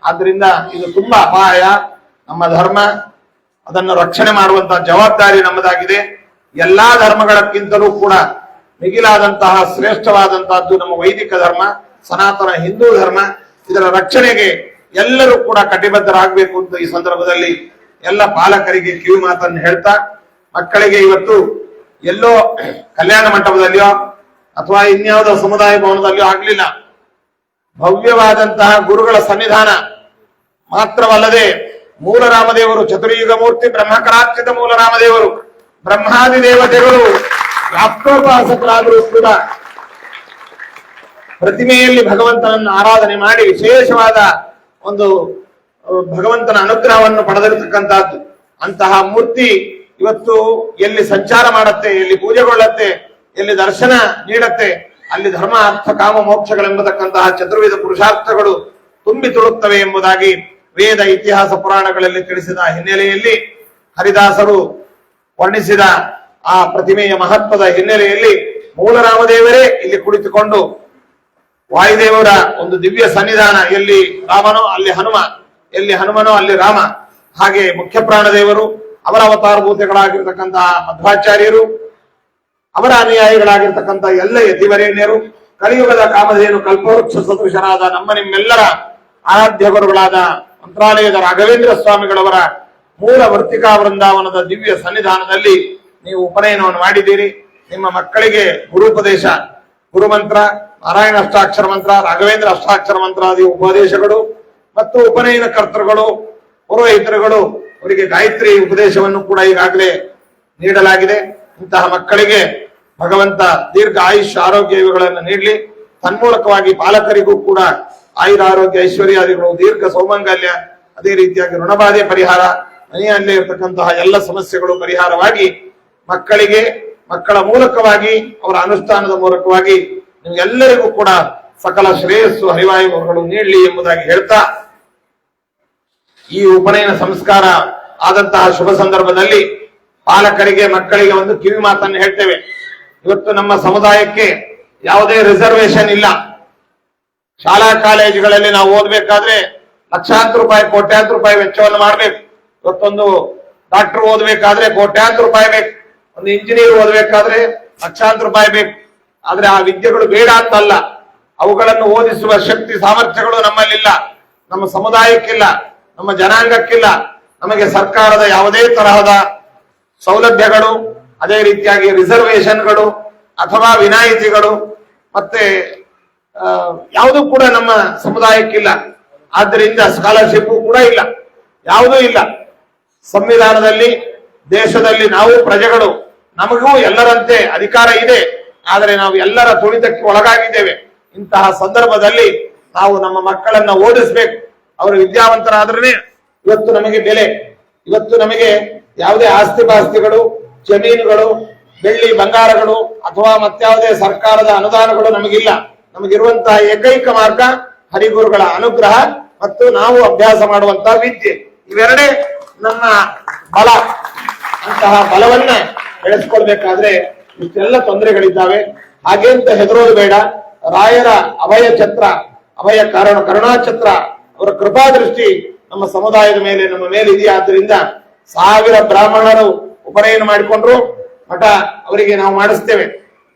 ಆದ್ರಿಂದ ಇದು ತುಂಬಾ ಅಪಾಯ. ನಮ್ಮ ಧರ್ಮ ಅದನ್ನು ರಕ್ಷಣೆ ಮಾಡುವಂತ ಜವಾಬ್ದಾರಿ ನಮ್ಮದಾಗಿದೆ. ಎಲ್ಲಾ ಧರ್ಮಗಳಕ್ಕಿಂತಲೂ ಕೂಡ ಮಿಗಿಲಾದಂತಹ ಶ್ರೇಷ್ಠವಾದಂತಹದ್ದು ನಮ್ಮ ವೈದಿಕ ಧರ್ಮ, ಸನಾತನ ಹಿಂದೂ ಧರ್ಮ, ಇದರ ರಕ್ಷಣೆಗೆ ಎಲ್ಲರೂ ಕೂಡ ಕಟಿಬದ್ಧರಾಗಬೇಕು ಅಂತ ಈ ಸಂದರ್ಭದಲ್ಲಿ ಎಲ್ಲ ಪಾಲಕರಿಗೆ ಕಿವಿ ಮಾತನ್ನು ಹೇಳ್ತಾ, ಮಕ್ಕಳಿಗೆ ಇವತ್ತು ಎಲ್ಲೋ ಕಲ್ಯಾಣ ಮಂಟಪದಲ್ಲಿಯೋ ಅಥವಾ ಇನ್ಯಾವುದೋ ಸಮುದಾಯ ಭವನದಲ್ಲಿಯೋ ಆಗ್ಲಿಲ್ಲ. ಭವ್ಯವಾದಂತಹ ಗುರುಗಳ ಸನ್ನಿಧಾನ ಮಾತ್ರವಲ್ಲದೆ ಮೂಲ ರಾಮದೇವರು, ಚತುರ್ಯುಗ ಮೂರ್ತಿ ಬ್ರಹ್ಮಕರಾರ್ಚಿತ ಮೂಲ ರಾಮದೇವರು ಬ್ರಹ್ಮಾದಿ ದೇವತೆಗಳು ವ್ಯಾಪ್ತೋಪಾಸಕರಾದರೂ ಕೂಡ ಪ್ರತಿಮೆಯಲ್ಲಿ ಭಗವಂತನನ್ನು ಆರಾಧನೆ ಮಾಡಿ ವಿಶೇಷವಾದ ಒಂದು ಭಗವಂತನ ಅನುಗ್ರಹವನ್ನು ಪಡೆದಿರತಕ್ಕಂತಹದ್ದು ಅಂತಹ ಮೂರ್ತಿ ಇವತ್ತು ಎಲ್ಲಿ ಸಂಚಾರ ಮಾಡತ್ತೆ, ಎಲ್ಲಿ ಪೂಜೆಗೊಳ್ಳತ್ತೆ, ಎಲ್ಲಿ ದರ್ಶನ ನೀಡತ್ತೆ, ಅಲ್ಲಿ ಧರ್ಮ, ಅರ್ಥ, ಕಾಮ, ಮೋಕ್ಷಗಳೆಂಬತಕ್ಕಂತಹ ಚತುರ್ವಿಧ ಪುರುಷಾರ್ಥಗಳು ತುಂಬಿ ತುಳುತ್ತವೆ ಎಂಬುದಾಗಿ ವೇದ ಇತಿಹಾಸ ಪುರಾಣಗಳಲ್ಲಿ ತಿಳಿಸಿದ ಹಿನ್ನೆಲೆಯಲ್ಲಿ ಹರಿದಾಸರು ವರ್ಣಿಸಿದ ಆ ಪ್ರತಿಮೆಯ ಮಹತ್ವದ ಹಿನ್ನೆಲೆಯಲ್ಲಿ ಮೂಲರಾಮದೇವರೇ ಇಲ್ಲಿ ಕುಳಿತುಕೊಂಡು ವಾಯುದೇವರ ಒಂದು ದಿವ್ಯ ಸನ್ನಿಧಾನ, ಎಲ್ಲಿ ರಾಮನೋ ಅಲ್ಲಿ ಹನುಮ, ಎಲ್ಲಿ ಹನುಮನೋ ಅಲ್ಲಿ ರಾಮ, ಹಾಗೆ ಮುಖ್ಯ ಪ್ರಾಣದೇವರು, ಅವರ ಅವತಾರಭೂತಗಳಾಗಿರ್ತಕ್ಕಂತಹ ಮಧ್ವಾಚಾರ್ಯರು, ಅವರ ಅನುಯಾಯಿಗಳಾಗಿರ್ತಕ್ಕಂಥ ಎಲ್ಲ ಯತಿವರೇಣ್ಯರು, ಕಲಿಯುಗದ ಕಾಮಧೇನು ಕಲ್ಪವೃಕ್ಷ ಸದೃಶರಾದ ನಮ್ಮ ನಿಮ್ಮೆಲ್ಲರ ಆರಾಧ್ಯ ಗುರುಗಳಾದ ಮಂತ್ರಾಲಯದ ರಾಘವೇಂದ್ರ ಸ್ವಾಮಿಗಳವರ ಮೂಲ ವರ್ತಿಕಾ ವೃಂದಾವನದ ದಿವ್ಯ ಸನ್ನಿಧಾನದಲ್ಲಿ ನೀವು ಉಪನಯನವನ್ನು ಮಾಡಿದ್ದೀರಿ. ನಿಮ್ಮ ಮಕ್ಕಳಿಗೆ ಗುರುಪದೇಶ ಗುರುಮಂತ್ರ ನಾರಾಯಣ ಅಷ್ಟಾಕ್ಷರ ಮಂತ್ರ, ರಾಘವೇಂದ್ರ ಅಷ್ಟಾಕ್ಷರ ಮಂತ್ರಾದಿ ಉಪದೇಶಗಳು ಮತ್ತು ಉಪನಯನ ಕರ್ತೃಗಳು, ಪುರೋಹಿತರುಗಳು, ಅವರಿಗೆ ಗಾಯತ್ರಿ ಉಪದೇಶವನ್ನು ಕೂಡ ಈಗಾಗಲೇ ನೀಡಲಾಗಿದೆ. ಇಂತಹ ಮಕ್ಕಳಿಗೆ ಭಗವಂತ ದೀರ್ಘ ಆಯುಷ್ ಆರೋಗ್ಯ ಇವುಗಳನ್ನು ನೀಡಲಿ. ತನ್ಮೂಲಕವಾಗಿ ಪಾಲಕರಿಗೂ ಕೂಡ ಆಯುರ ಆರೋಗ್ಯ ಐಶ್ವರ್ಯಾದಿಗಳು, ದೀರ್ಘ ಸೌಮಂಗಲ್ಯ, ಅದೇ ರೀತಿಯಾಗಿ ಋಣಬಾಧೆ ಪರಿಹಾರ, ಮನೆಯಲ್ಲೇ ಇರತಕ್ಕಂತಹ ಎಲ್ಲ ಸಮಸ್ಯೆಗಳು ಪರಿಹಾರವಾಗಿ ಮಕ್ಕಳಿಗೆ, ಮಕ್ಕಳ ಮೂಲಕವಾಗಿ, ಅವರ ಅನುಷ್ಠಾನದ ಮೂಲಕವಾಗಿ ನಿಮಗೆಲ್ಲರಿಗೂ ಕೂಡ ಸಕಲ ಶ್ರೇಯಸ್ಸು ಹರಿವಾಯುಗಳು ನೀಡಲಿ ಎಂಬುದಾಗಿ ಹೇಳ್ತಾ, ಈ ಉಪನಯನ ಸಂಸ್ಕಾರ ಆದಂತಹ ಶುಭ ಸಂದರ್ಭದಲ್ಲಿ ಪಾಲಕರಿಗೆ, ಮಕ್ಕಳಿಗೆ ಒಂದು ಕಿವಿ ಮಾತನ್ನು ಹೇಳ್ತೇವೆ. ಇವತ್ತು ನಮ್ಮ ಸಮುದಾಯಕ್ಕೆ ಯಾವುದೇ ರಿಸರ್ವೇಶನ್ ಇಲ್ಲ. ಶಾಲಾ ಕಾಲೇಜುಗಳಲ್ಲಿ ನಾವು ಓದಬೇಕಾದ್ರೆ ಲಕ್ಷಾಂತರ ರೂಪಾಯಿ, ಕೋಟ್ಯಾಂತರ ರೂಪಾಯಿ ವೆಚ್ಚವನ್ನು ಮಾಡಬೇಕು. ಇವತ್ತೊಂದು ಡಾಕ್ಟರ್ ಓದಬೇಕಾದ್ರೆ ಕೋಟ್ಯಾಂತರ ರೂಪಾಯಿ ಬೇಕು. ಒಂದು ಇಂಜಿನಿಯರ್ ಓದಬೇಕಾದ್ರೆ ಲಕ್ಷಾಂತರ ರೂಪಾಯಿ ಬೇಕು. ಆದ್ರೆ ಆ ವಿದ್ಯೆಗಳು ಬೇಡ ಅಂತಲ್ಲ. ಅವುಗಳನ್ನು ಓದಿಸುವ ಶಕ್ತಿ, ಸಾಮರ್ಥ್ಯಗಳು ನಮ್ಮಲ್ಲಿಲ್ಲ. ನಮ್ಮ ಸಮುದಾಯಕ್ಕಿಲ್ಲ, ನಮ್ಮ ಜನಾಂಗಕ್ಕಿಲ್ಲ. ನಮಗೆ ಸರ್ಕಾರದ ಯಾವುದೇ ತರಹದ ಸೌಲಭ್ಯಗಳು, ಅದೇ ರೀತಿಯಾಗಿ ರಿಸರ್ವೇಶನ್ಗಳು ಅಥವಾ ವಿನಾಯಿತಿಗಳು ಮತ್ತೆ ಯಾವುದು ಕೂಡ ನಮ್ಮ ಸಮುದಾಯಕ್ಕಿಲ್ಲ. ಆದ್ದರಿಂದ ಸ್ಕಾಲರ್ಶಿಪ್ ಕೂಡ ಇಲ್ಲ. ಯಾವುದೂ ಇಲ್ಲ. ಸಂವಿಧಾನದಲ್ಲಿ, ದೇಶದಲ್ಲಿ ನಾವು ಪ್ರಜೆಗಳು ನಮಗೂ ಎಲ್ಲರಂತೆ ಅಧಿಕಾರ ಇದೆ. ಆದರೆ ನಾವು ಎಲ್ಲರ ತುಳಿತಕ್ಕೆ ಒಳಗಾಗಿದ್ದೇವೆ. ಇಂತಹ ಸಂದರ್ಭದಲ್ಲಿ ನಾವು ನಮ್ಮ ಮಕ್ಕಳನ್ನ ಓದಿಸ್ಬೇಕು. ಅವರು ವಿದ್ಯಾವಂತರಾದ್ರೆ ಇವತ್ತು ನಮಗೆ ಬೆಲೆ. ಇವತ್ತು ನಮಗೆ ಯಾವುದೇ ಆಸ್ತಿ ಪಾಸ್ತಿಗಳು ಜಮೀನುಗಳು, ಬೆಳ್ಳಿ ಬಂಗಾರಗಳು ಅಥವಾ ಮತ್ಯಾವುದೇ ಸರ್ಕಾರದ ಅನುದಾನಗಳು ನಮಗಿಲ್ಲ. ನಮಗಿರುವಂತಹ ಏಕೈಕ ಮಾರ್ಗ ಹರಿಗುರುಗಳ ಅನುಗ್ರಹ ಮತ್ತು ನಾವು ಅಭ್ಯಾಸ ಮಾಡುವಂತಹ ವಿದ್ಯೆ. ಇವೆರಡೇ ನಮ್ಮ ಬಲ. ಅಂತಹ ಬಲವನ್ನ ಬೆಳೆಸ್ಕೊಳ್ಬೇಕಾದ್ರೆ ಇಷ್ಟೆಲ್ಲ ತೊಂದರೆಗಳಿದ್ದಾವೆ. ಹಾಗೆ ಅಂತ ಹೆದರೋದು ಬೇಡ. ರಾಯರ ಅಭಯ ಛತ್ರ, ಅಭಯ ಕಾರಣ ಕರುಣಾ ಛತ್ರ ಅವರ ಕೃಪಾ ದೃಷ್ಟಿ ನಮ್ಮ ಸಮುದಾಯದ ಮೇಲೆ, ನಮ್ಮ ಮೇಲೆ ಇದೆಯಾ ಆದ್ರಿಂದ ಸಾವಿರ ಬ್ರಾಹ್ಮಣರು ಉಪನಯನ ಮಾಡಿಕೊಂಡ್ರು. ಮಠ ಅವರಿಗೆ ನಾವು ಮಾಡಿಸ್ತೇವೆ.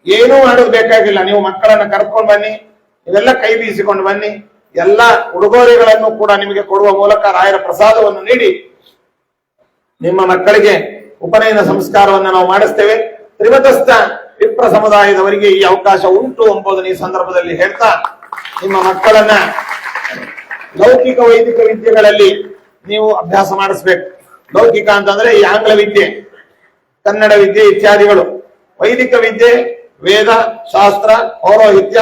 ಏನೂ ಮಾಡೋದು ಬೇಕಾಗಿಲ್ಲ. ನೀವು ಮಕ್ಕಳನ್ನ ಕರ್ಕೊಂಡು ಬನ್ನಿ, ಇವೆಲ್ಲ ಕೈ ಬೀಸಿಕೊಂಡು ಬನ್ನಿ. ಎಲ್ಲ ಉಡುಗೊರೆಗಳನ್ನು ಕೂಡ ನಿಮಗೆ ಕೊಡುವ ಮೂಲಕ ರಾಯರ ಪ್ರಸಾದವನ್ನು ನೀಡಿ ನಿಮ್ಮ ಮಕ್ಕಳಿಗೆ ಉಪನಯನ ಸಂಸ್ಕಾರವನ್ನು ನಾವು ಮಾಡಿಸ್ತೇವೆ. ತ್ರಿವತಸ್ಥ ವಿಪ್ರ ಸಮುದಾಯದವರಿಗೆ ಈ ಅವಕಾಶ ಉಂಟು ಎಂಬುದನ್ನು ಈ ಸಂದರ್ಭದಲ್ಲಿ ಹೇಳ್ತಾ ನಿಮ್ಮ ಮಕ್ಕಳನ್ನ ಲೌಕಿಕ ವೈದಿಕ ವಿದ್ಯೆಗಳಲ್ಲಿ ನೀವು ಅಭ್ಯಾಸ ಮಾಡಿಸ್ಬೇಕು. ಲೌಕಿಕ ಅಂತಂದ್ರೆ ಈ ಆಂಗ್ಲ ವಿದ್ಯೆ, ಕನ್ನಡ ವಿದ್ಯೆ ಇತ್ಯಾದಿಗಳು. ವೈದಿಕ ವಿದ್ಯೆ, ವೇದ, ಶಾಸ್ತ್ರ, ಪೌರೋಹಿತ್ಯ,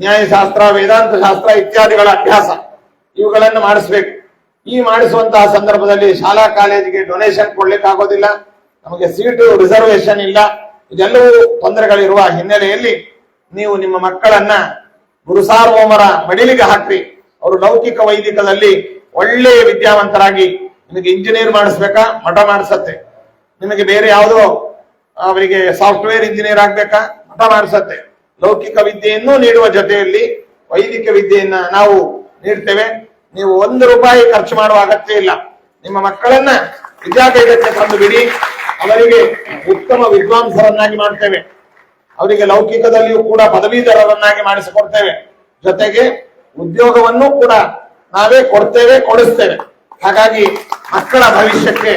ನ್ಯಾಯಶಾಸ್ತ್ರ ವೇದಾಂತ ಶಾಸ್ತ್ರ ಇತ್ಯಾದಿಗಳ ಅಭ್ಯಾಸ. ಇವುಗಳನ್ನು ಮಾಡಿಸ್ಬೇಕು. ಈ ಮಾಡಿಸುವಂತಹ ಸಂದರ್ಭದಲ್ಲಿ ಶಾಲಾ ಕಾಲೇಜಿಗೆ ಡೊನೇಷನ್ ಕೊಡ್ಲಿಕ್ಕೆ ಆಗೋದಿಲ್ಲ ನಮಗೆ ಸೀಟು ರಿಸರ್ವೇಶನ್ ಇಲ್ಲ. ಇದೆಲ್ಲವೂ ತೊಂದರೆಗಳಿರುವ ಹಿನ್ನೆಲೆಯಲ್ಲಿ ನೀವು ನಿಮ್ಮ ಮಕ್ಕಳನ್ನ ಗುರುಸಾರ್ವಮರ ಮಡಿಲಿಗೆ ಹಾಕ್ರಿ. ಅವರು ಲೌಕಿಕ ವೈದಿಕದಲ್ಲಿ ಒಳ್ಳೆಯ ವಿದ್ಯಾವಂತರಾಗಿ ನಿಮಗೆ ಇಂಜಿನಿಯರ್ ಮಾಡಿಸ್ಬೇಕಾ? ಮಠ ಮಾಡಿಸತ್ತೆ. ನಿಮಗೆ ಬೇರೆ ಯಾವುದೋ ಅವರಿಗೆ ಸಾಫ್ಟ್ವೇರ್ ಇಂಜಿನಿಯರ್ ಆಗ್ಬೇಕಾ? ಮಠ ಮಾಡಿಸತ್ತೆ. ಲೌಕಿಕ ವಿದ್ಯೆಯನ್ನು ನೀಡುವ ಜೊತೆಯಲ್ಲಿ ವೈದಿಕ ವಿದ್ಯೆಯನ್ನ ನಾವು ನೀಡ್ತೇವೆ. ನೀವು ಒಂದು ರೂಪಾಯಿ ಖರ್ಚು ಮಾಡುವ ಅಗತ್ಯ ಇಲ್ಲ. ನಿಮ್ಮ ಮಕ್ಕಳನ್ನ ವಿದ್ಯಾಪೀಠಕ್ಕೆ ತಂದು ಬಿಡಿ ಅವರಿಗೆ ಉತ್ತಮ ವಿದ್ವಾಂಸರನ್ನಾಗಿ ಮಾಡ್ತೇವೆ. ಅವರಿಗೆ ಲೌಕಿಕದಲ್ಲಿಯೂ ಕೂಡ ಪದವೀಧರರನ್ನಾಗಿ ಮಾಡಿಸಿಕೊಡ್ತೇವೆ. ಜೊತೆಗೆ ಉದ್ಯೋಗವನ್ನು ಕೂಡ ನಾವೇ ಕೊಡ್ತೇವೆ, ಕೊಡಿಸ್ತೇವೆ. ಹಾಗಾಗಿ ಮಕ್ಕಳ ಭವಿಷ್ಯಕ್ಕೆ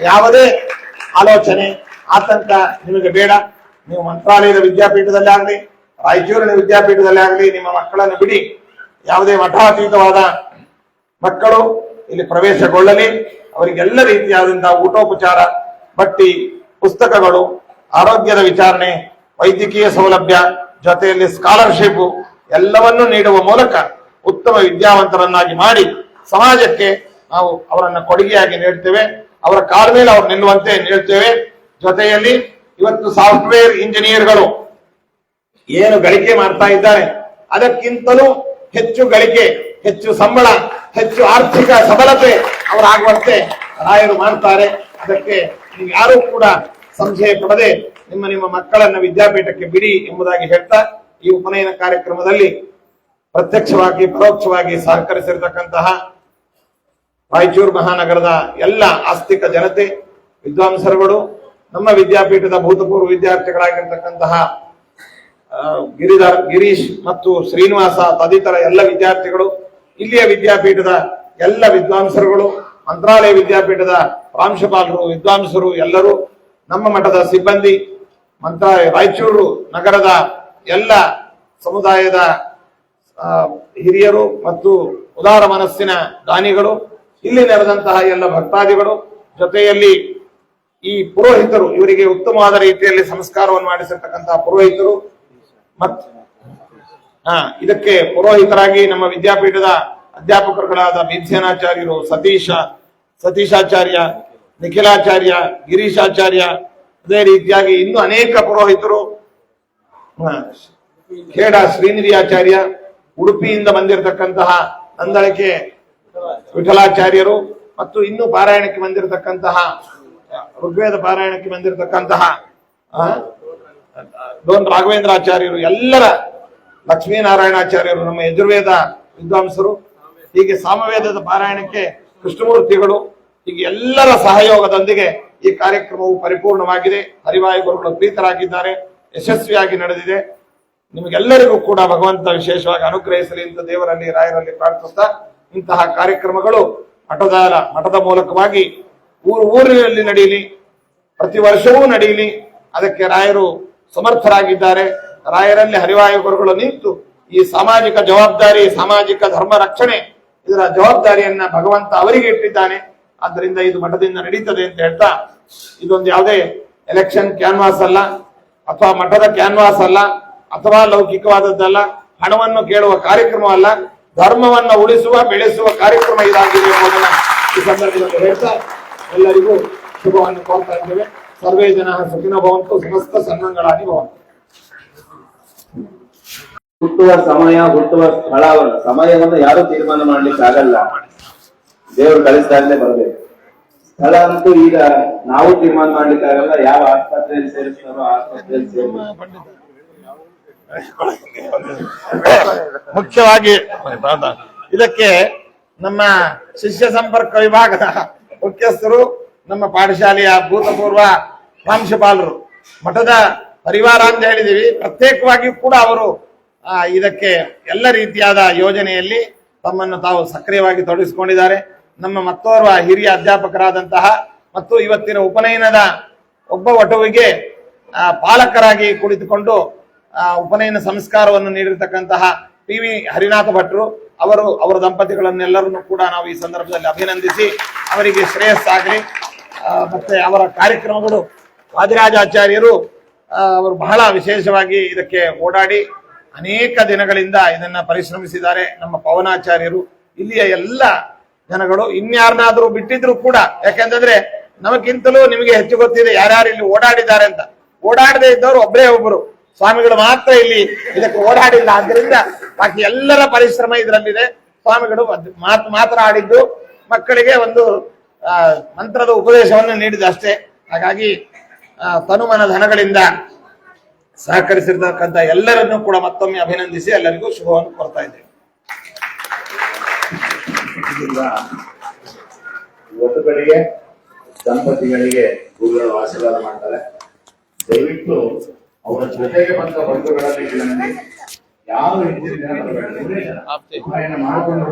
ಯಾವುದೇ ಆಲೋಚನೆ, ಆತಂಕ ನಿಮಗೆ ಬೇಡ. ನೀವು ಮಂತ್ರಾಲಯದ ವಿದ್ಯಾಪೀಠದಲ್ಲಿ ಆಗಲಿ, ರಾಯಚೂರಿನ ವಿದ್ಯಾಪೀಠದಲ್ಲಿ ಆಗಲಿ ನಿಮ್ಮ ಮಕ್ಕಳನ್ನು ಬಿಡಿ. ಯಾವುದೇ ಮಠಾತೀತವಾದ ಮಕ್ಕಳು ಇಲ್ಲಿ ಪ್ರವೇಶಗೊಳ್ಳಲಿ. ಅವರಿಗೆಲ್ಲ ರೀತಿಯಾದಂತಹ ಊಟೋಪಚಾರ, ಬಟ್ಟಿ, ಪುಸ್ತಕಗಳು, ಆರೋಗ್ಯದ ವಿಚಾರಣೆ, ವೈದ್ಯಕೀಯ ಸೌಲಭ್ಯ, ಜೊತೆಯಲ್ಲಿ ಸ್ಕಾಲರ್ಶಿಪ್ ಎಲ್ಲವನ್ನೂ ನೀಡುವ ಮೂಲಕ ಉತ್ತಮ ವಿದ್ಯಾವಂತರನ್ನಾಗಿ ಮಾಡಿ ಸಮಾಜಕ್ಕೆ ನಾವು ಅವರನ್ನು ಕೊಡುಗೆಯಾಗಿ ನೀಡ್ತೇವೆ. ಅವರ ಕಾಲ ಮೇಲೆ ಅವರು ನಿಲ್ಲುವಂತೆ ನೀಡ್ತೇವೆ. ಜೊತೆಯಲ್ಲಿ ಇವತ್ತು ಸಾಫ್ಟ್ವೇರ್ ಇಂಜಿನಿಯರ್ಗಳು ಏನು ಗಳಿಕೆ ಮಾಡ್ತಾ ಇದ್ದಾರೆ, ಅದಕ್ಕಿಂತಲೂ ಹೆಚ್ಚು ಗಳಿಕೆ, ಹೆಚ್ಚು ಸಂಬಳ ಹೆಚ್ಚು ಆರ್ಥಿಕ ಸಬಲತೆ ಅವರಾಗುವಂತೆ ರಾಯರು ಮಾಡ್ತಾರೆ ಅದಕ್ಕೆ ನೀವು ಯಾರೂ ಕೂಡ ಸಂಶಯ ಕೊಡದೆ ನಿಮ್ಮ ನಿಮ್ಮ ಮಕ್ಕಳನ್ನ ವಿದ್ಯಾಪೀಠಕ್ಕೆ ಬಿಡಿ ಎಂಬುದಾಗಿ ಹೇಳ್ತಾ ಈ ಉಪನಯನ ಕಾರ್ಯಕ್ರಮದಲ್ಲಿ ಪ್ರತ್ಯಕ್ಷವಾಗಿ, ಪರೋಕ್ಷವಾಗಿ ಸಹಕರಿಸಿರ್ತಕ್ಕಂತಹ ರಾಯಚೂರು ಮಹಾನಗರದ ಎಲ್ಲ ಆಸ್ತಿಕ ಜನತೆ, ವಿದ್ವಾಂಸರುಗಳು, ನಮ್ಮ ವಿದ್ಯಾಪೀಠದ ಭೂತಪೂರ್ವ ವಿದ್ಯಾರ್ಥಿಗಳಾಗಿರ್ತಕ್ಕಂತಹ ಗಿರಿಧರ್, ಗಿರೀಶ್ ಮತ್ತು ಶ್ರೀನಿವಾಸ ತದಿತರ ಎಲ್ಲ ವಿದ್ಯಾರ್ಥಿಗಳು ಇಲ್ಲಿಯ ವಿದ್ಯಾಪೀಠದ ಎಲ್ಲ ವಿದ್ವಾಂಸರುಗಳು, ಮಂತ್ರಾಲಯ ವಿದ್ಯಾಪೀಠದ ಪ್ರಾಂಶುಪಾಲರು, ವಿದ್ವಾಂಸರು ಎಲ್ಲರೂ, ನಮ್ಮ ಮಠದ ಸಿಬ್ಬಂದಿ ಮಂತ್ರಾಲಯ ರಾಯಚೂರು ನಗರದ ಎಲ್ಲ ಸಮುದಾಯದ ಹಿರಿಯರು ಮತ್ತು ಉದಾರ ಮನಸ್ಸಿನ ದಾನಿಗಳು, ಇಲ್ಲಿ ನೆರೆದಂತಹ ಎಲ್ಲ ಭಕ್ತಾದಿಗಳು, ಜೊತೆಯಲ್ಲಿ ಈ ಪುರೋಹಿತರು, ಇವರಿಗೆ ಉತ್ತಮವಾದ ರೀತಿಯಲ್ಲಿ ಸಂಸ್ಕಾರವನ್ನು ಮಾಡಿಸಿರ್ತಕ್ಕಂತಹ ಪುರೋಹಿತರು, ಮತ್ ಹಾ ಇದಕ್ಕೆ ಪುರೋಹಿತರಾಗಿ ನಮ್ಮ ವಿದ್ಯಾಪೀಠದ ಅಧ್ಯಾಪಕರುಗಳಾದ ಭೀಮಸೇನಾಚಾರ್ಯರು ಸತೀಶ, ಸತೀಶಾಚಾರ್ಯ, ನಿಖಿಲಾಚಾರ್ಯ, ಗಿರೀಶಾಚಾರ್ಯ, ಅದೇ ರೀತಿಯಾಗಿ ಇನ್ನು ಅನೇಕ ಪುರೋಹಿತರು ಖೇಡ ಶ್ರೀನಿಧಿ ಆಚಾರ್ಯ ಉಡುಪಿಯಿಂದ ಬಂದಿರತಕ್ಕಂತಹ ನಂದಳಿಕೆ ವಿಠಲಾಚಾರ್ಯರು ಮತ್ತು ಇನ್ನು ಪಾರಾಯಣಕ್ಕೆ ಬಂದಿರತಕ್ಕಂತಹ, ಋಗ್ವೇದ ಪಾರಾಯಣಕ್ಕೆ ಬಂದಿರತಕ್ಕಂತಹ ಡೋನ್ ರಾಘವೇಂದ್ರ ಆಚಾರ್ಯರು ಎಲ್ಲರ ಲಕ್ಷ್ಮೀನಾರಾಯಣಾಚಾರ್ಯರು ನಮ್ಮ ಯಜುರ್ವೇದ ವಿದ್ವಾಂಸರು, ಹೀಗೆ ಸಾಮವೇದದ ಪಾರಾಯಣಕ್ಕೆ ಕೃಷ್ಣಮೂರ್ತಿಗಳು, ಹೀಗೆ ಎಲ್ಲರ ಸಹಯೋಗದೊಂದಿಗೆ ಈ ಕಾರ್ಯಕ್ರಮವು ಪರಿಪೂರ್ಣವಾಗಿದೆ. ಹರಿವಾಯು ಗುರುಗಳು ಪ್ರೀತರಾಗಿದ್ದಾರೆ, ಯಶಸ್ವಿಯಾಗಿ ನಡೆದಿದೆ. ನಿಮಗೆಲ್ಲರಿಗೂ ಕೂಡ ಭಗವಂತ ವಿಶೇಷವಾಗಿ ಅನುಗ್ರಹಿಸಲಿ ಅಂತ ದೇವರಲ್ಲಿ, ರಾಯರಲ್ಲಿ ಪ್ರಾರ್ಥಿಸ್ತಾ ಇಂತಹ ಕಾರ್ಯಕ್ರಮಗಳು ಮಠದ ಮಠದ ಮೂಲಕವಾಗಿ ಊರು, ಊರಿನಲ್ಲಿ ನಡೆಯಲಿ, ಪ್ರತಿ ವರ್ಷವೂ ನಡೆಯಲಿ. ಅದಕ್ಕೆ ರಾಯರು ಸಮರ್ಥರಾಗಿದ್ದಾರೆ. ರಾಯರಲ್ಲಿ ಹರಿವಾಯು ಗುರುಗಳು ನಿಂತು ಈ ಸಾಮಾಜಿಕ ಜವಾಬ್ದಾರಿ, ಸಾಮಾಜಿಕ ಧರ್ಮ ರಕ್ಷಣೆ ಇದರ ಜವಾಬ್ದಾರಿಯನ್ನ ಭಗವಂತ ಅವರಿಗೆ ಇಟ್ಟಿದ್ದಾನೆ. ಆದ್ದರಿಂದ ಇದು ಮಠದಿಂದ ನಡೀತದೆ ಅಂತ ಹೇಳ್ತಾ, ಇದೊಂದು ಯಾವುದೇ ಎಲೆಕ್ಷನ್ ಕ್ಯಾನ್ವಾಸ್ ಅಲ್ಲ, ಅಥವಾ ಮಠದ ಕ್ಯಾನ್ವಾಸ್ ಅಲ್ಲ, ಅಥವಾ ಲೌಕಿಕವಾದದ್ದಲ್ಲ, ಹಣವನ್ನು ಕೇಳುವ ಕಾರ್ಯಕ್ರಮ ಅಲ್ಲ ಧರ್ಮವನ್ನು ಉಳಿಸುವ, ಬೆಳೆಸುವ ಕಾರ್ಯಕ್ರಮ ಇದಾಗಿದೆ ಎಂಬುದನ್ನು ಈ ಸಂದರ್ಭದಲ್ಲಿ ಹೇಳ್ತಾ, ಎಲ್ಲರಿಗೂ ಶುಭವನ್ನು ಕೋರ್ತಾ ಇದ್ದೇವೆ. ಸರ್ವೇ ಜನ ಸುಖಿನ ಭವಂತು, ಸಮಸ್ತ ಸನ್ನಂಗಳಾಗಿ ಭವಂತು. ಹುಟ್ಟುವ ಸಮಯ, ಹುಟ್ಟುವ ಸ್ಥಳವನ್ನು ಸಮಯವನ್ನು ಯಾರು ತೀರ್ಮಾನ ಮಾಡ್ಲಿಕ್ಕೆ ಆಗಲ್ಲ. ದೇವರು ಇಲ್ಲೇ ಬರಬೇಕು. ಸ್ಥಳ ಅಂತೂ ಈಗ ನಾವು ತೀರ್ಮಾನ ಮಾಡ್ಲಿಕ್ಕೆ ಆಗಲ್ಲ, ಯಾವ ಆಸ್ಪತ್ರೆಯಲ್ಲಿ ಸೇರಿಸ್ತಾರೋ ಆಸ್ಪತ್ರೆಯಲ್ಲಿ ಸೇರ್ಬೇಕು. ಮುಖ್ಯವಾಗಿ ಇದಕ್ಕೆ ನಮ್ಮ ಶಿಷ್ಯ ಸಂಪರ್ಕ ವಿಭಾಗದ ಮುಖ್ಯಸ್ಥರು, ನಮ್ಮ ಪಾಠಶಾಲೆಯ ಭೂತಪೂರ್ವ ಪ್ರಾಂಶುಪಾಲರು. ಮಠದ ಪರಿವಾರ ಅಂತ ಹೇಳಿದೀವಿ ಪ್ರತ್ಯೇಕವಾಗಿಯೂ ಕೂಡ ಅವರು ಇದಕ್ಕೆ ಎಲ್ಲ ರೀತಿಯಾದ ಯೋಜನೆಯಲ್ಲಿ ತಮ್ಮನ್ನು ತಾವು ಸಕ್ರಿಯವಾಗಿ ತೊಡಗಿಸಿಕೊಂಡಿದ್ದಾರೆ. ನಮ್ಮ ಮತ್ತೋರ್ವ ಹಿರಿಯ ಅಧ್ಯಾಪಕರಾದಂತಹ ಮತ್ತು ಇವತ್ತಿನ ಉಪನಯನದ ಒಬ್ಬ ವಟುವಿಗೆ ಪಾಲಕರಾಗಿ ಕುಳಿತುಕೊಂಡು ಉಪನಯನ ಸಂಸ್ಕಾರವನ್ನು ನೀಡಿರ್ತಕ್ಕಂತಹ ಪಿ ವಿ ಹರಿನಾಥ ಭಟ್ರು ಅವರು ಅವರ ದಂಪತಿಗಳನ್ನೆಲ್ಲರನ್ನು ಕೂಡ ನಾವು ಈ ಸಂದರ್ಭದಲ್ಲಿ ಅಭಿನಂದಿಸಿ ಅವರಿಗೆ ಶ್ರೇಯಸ್ಸಾಗಲಿ. ಮತ್ತೆ ಅವರ ಕಾರ್ಯಕ್ರಮಗಳು ವಾದಿರಾಜಾಚಾರ್ಯರು ಅವರು ಬಹಳ ವಿಶೇಷವಾಗಿ ಇದಕ್ಕೆ ಓಡಾಡಿ ಅನೇಕ ದಿನಗಳಿಂದ ಇದನ್ನ ಪರಿಶ್ರಮಿಸಿದ್ದಾರೆ ನಮ್ಮ ಪವನಾಚಾರ್ಯರು. ಇಲ್ಲಿಯ ಎಲ್ಲ ಜನಗಳು, ಇನ್ಯಾರನ್ನಾದ್ರೂ ಬಿಟ್ಟಿದ್ರು ಕೂಡ, ಯಾಕೆಂತಂದ್ರೆ ನಮಗಿಂತಲೂ ನಿಮಗೆ ಹೆಚ್ಚು ಗೊತ್ತಿದೆ ಯಾರ್ಯಾರು ಇಲ್ಲಿ ಓಡಾಡಿದ್ದಾರೆ ಅಂತ. ಓಡಾಡದೇ ಇದ್ದವರು ಒಬ್ಬರೇ ಒಬ್ಬರು ಸ್ವಾಮಿಗಳು ಮಾತ್ರ ಇಲ್ಲಿ ಇದಕ್ಕೆ ಓಡಾಡಿಲ್ಲ. ಆದ್ರಿಂದ ಬಾಕಿ ಎಲ್ಲರ ಪರಿಶ್ರಮ ಇದರಲ್ಲಿದೆ. ಸ್ವಾಮಿಗಳು ಮಾತು ಮಾತ್ ಮಾತ್ರ ಆಡಿದ್ದು, ಮಕ್ಕಳಿಗೆ ಒಂದು ಮಂತ್ರದ ಉಪದೇಶವನ್ನು ನೀಡಿದ ಅಷ್ಟೇ. ಹಾಗಾಗಿ ತನುಮನ ಧನಗಳಿಂದ ಸಹಕರಿಸಿರ್ತಕ್ಕಂಥ ಎಲ್ಲರನ್ನೂ ಕೂಡ ಮತ್ತೊಮ್ಮೆ ಅಭಿನಂದಿಸಿ ಎಲ್ಲರಿಗೂ ಶುಭವನ್ನು ಕೊಡ್ತಾ ಇದ್ದೇವೆ ಒಟ್ಟುಗಳಿಗೆ ದಂಪತಿಗಳಿಗೆ ಗುರುಗಳು ಆಶೀರ್ವಾದ ಮಾಡ್ತಾರೆ. ದಯವಿಟ್ಟು ಅವರ ಜೊತೆಗೆ ಬಂದ ಬಂಧುಗಳಲ್ಲಿ ಯಾವ. ಉಪನಯನ ಮಾಡ್ಕೊಂಡು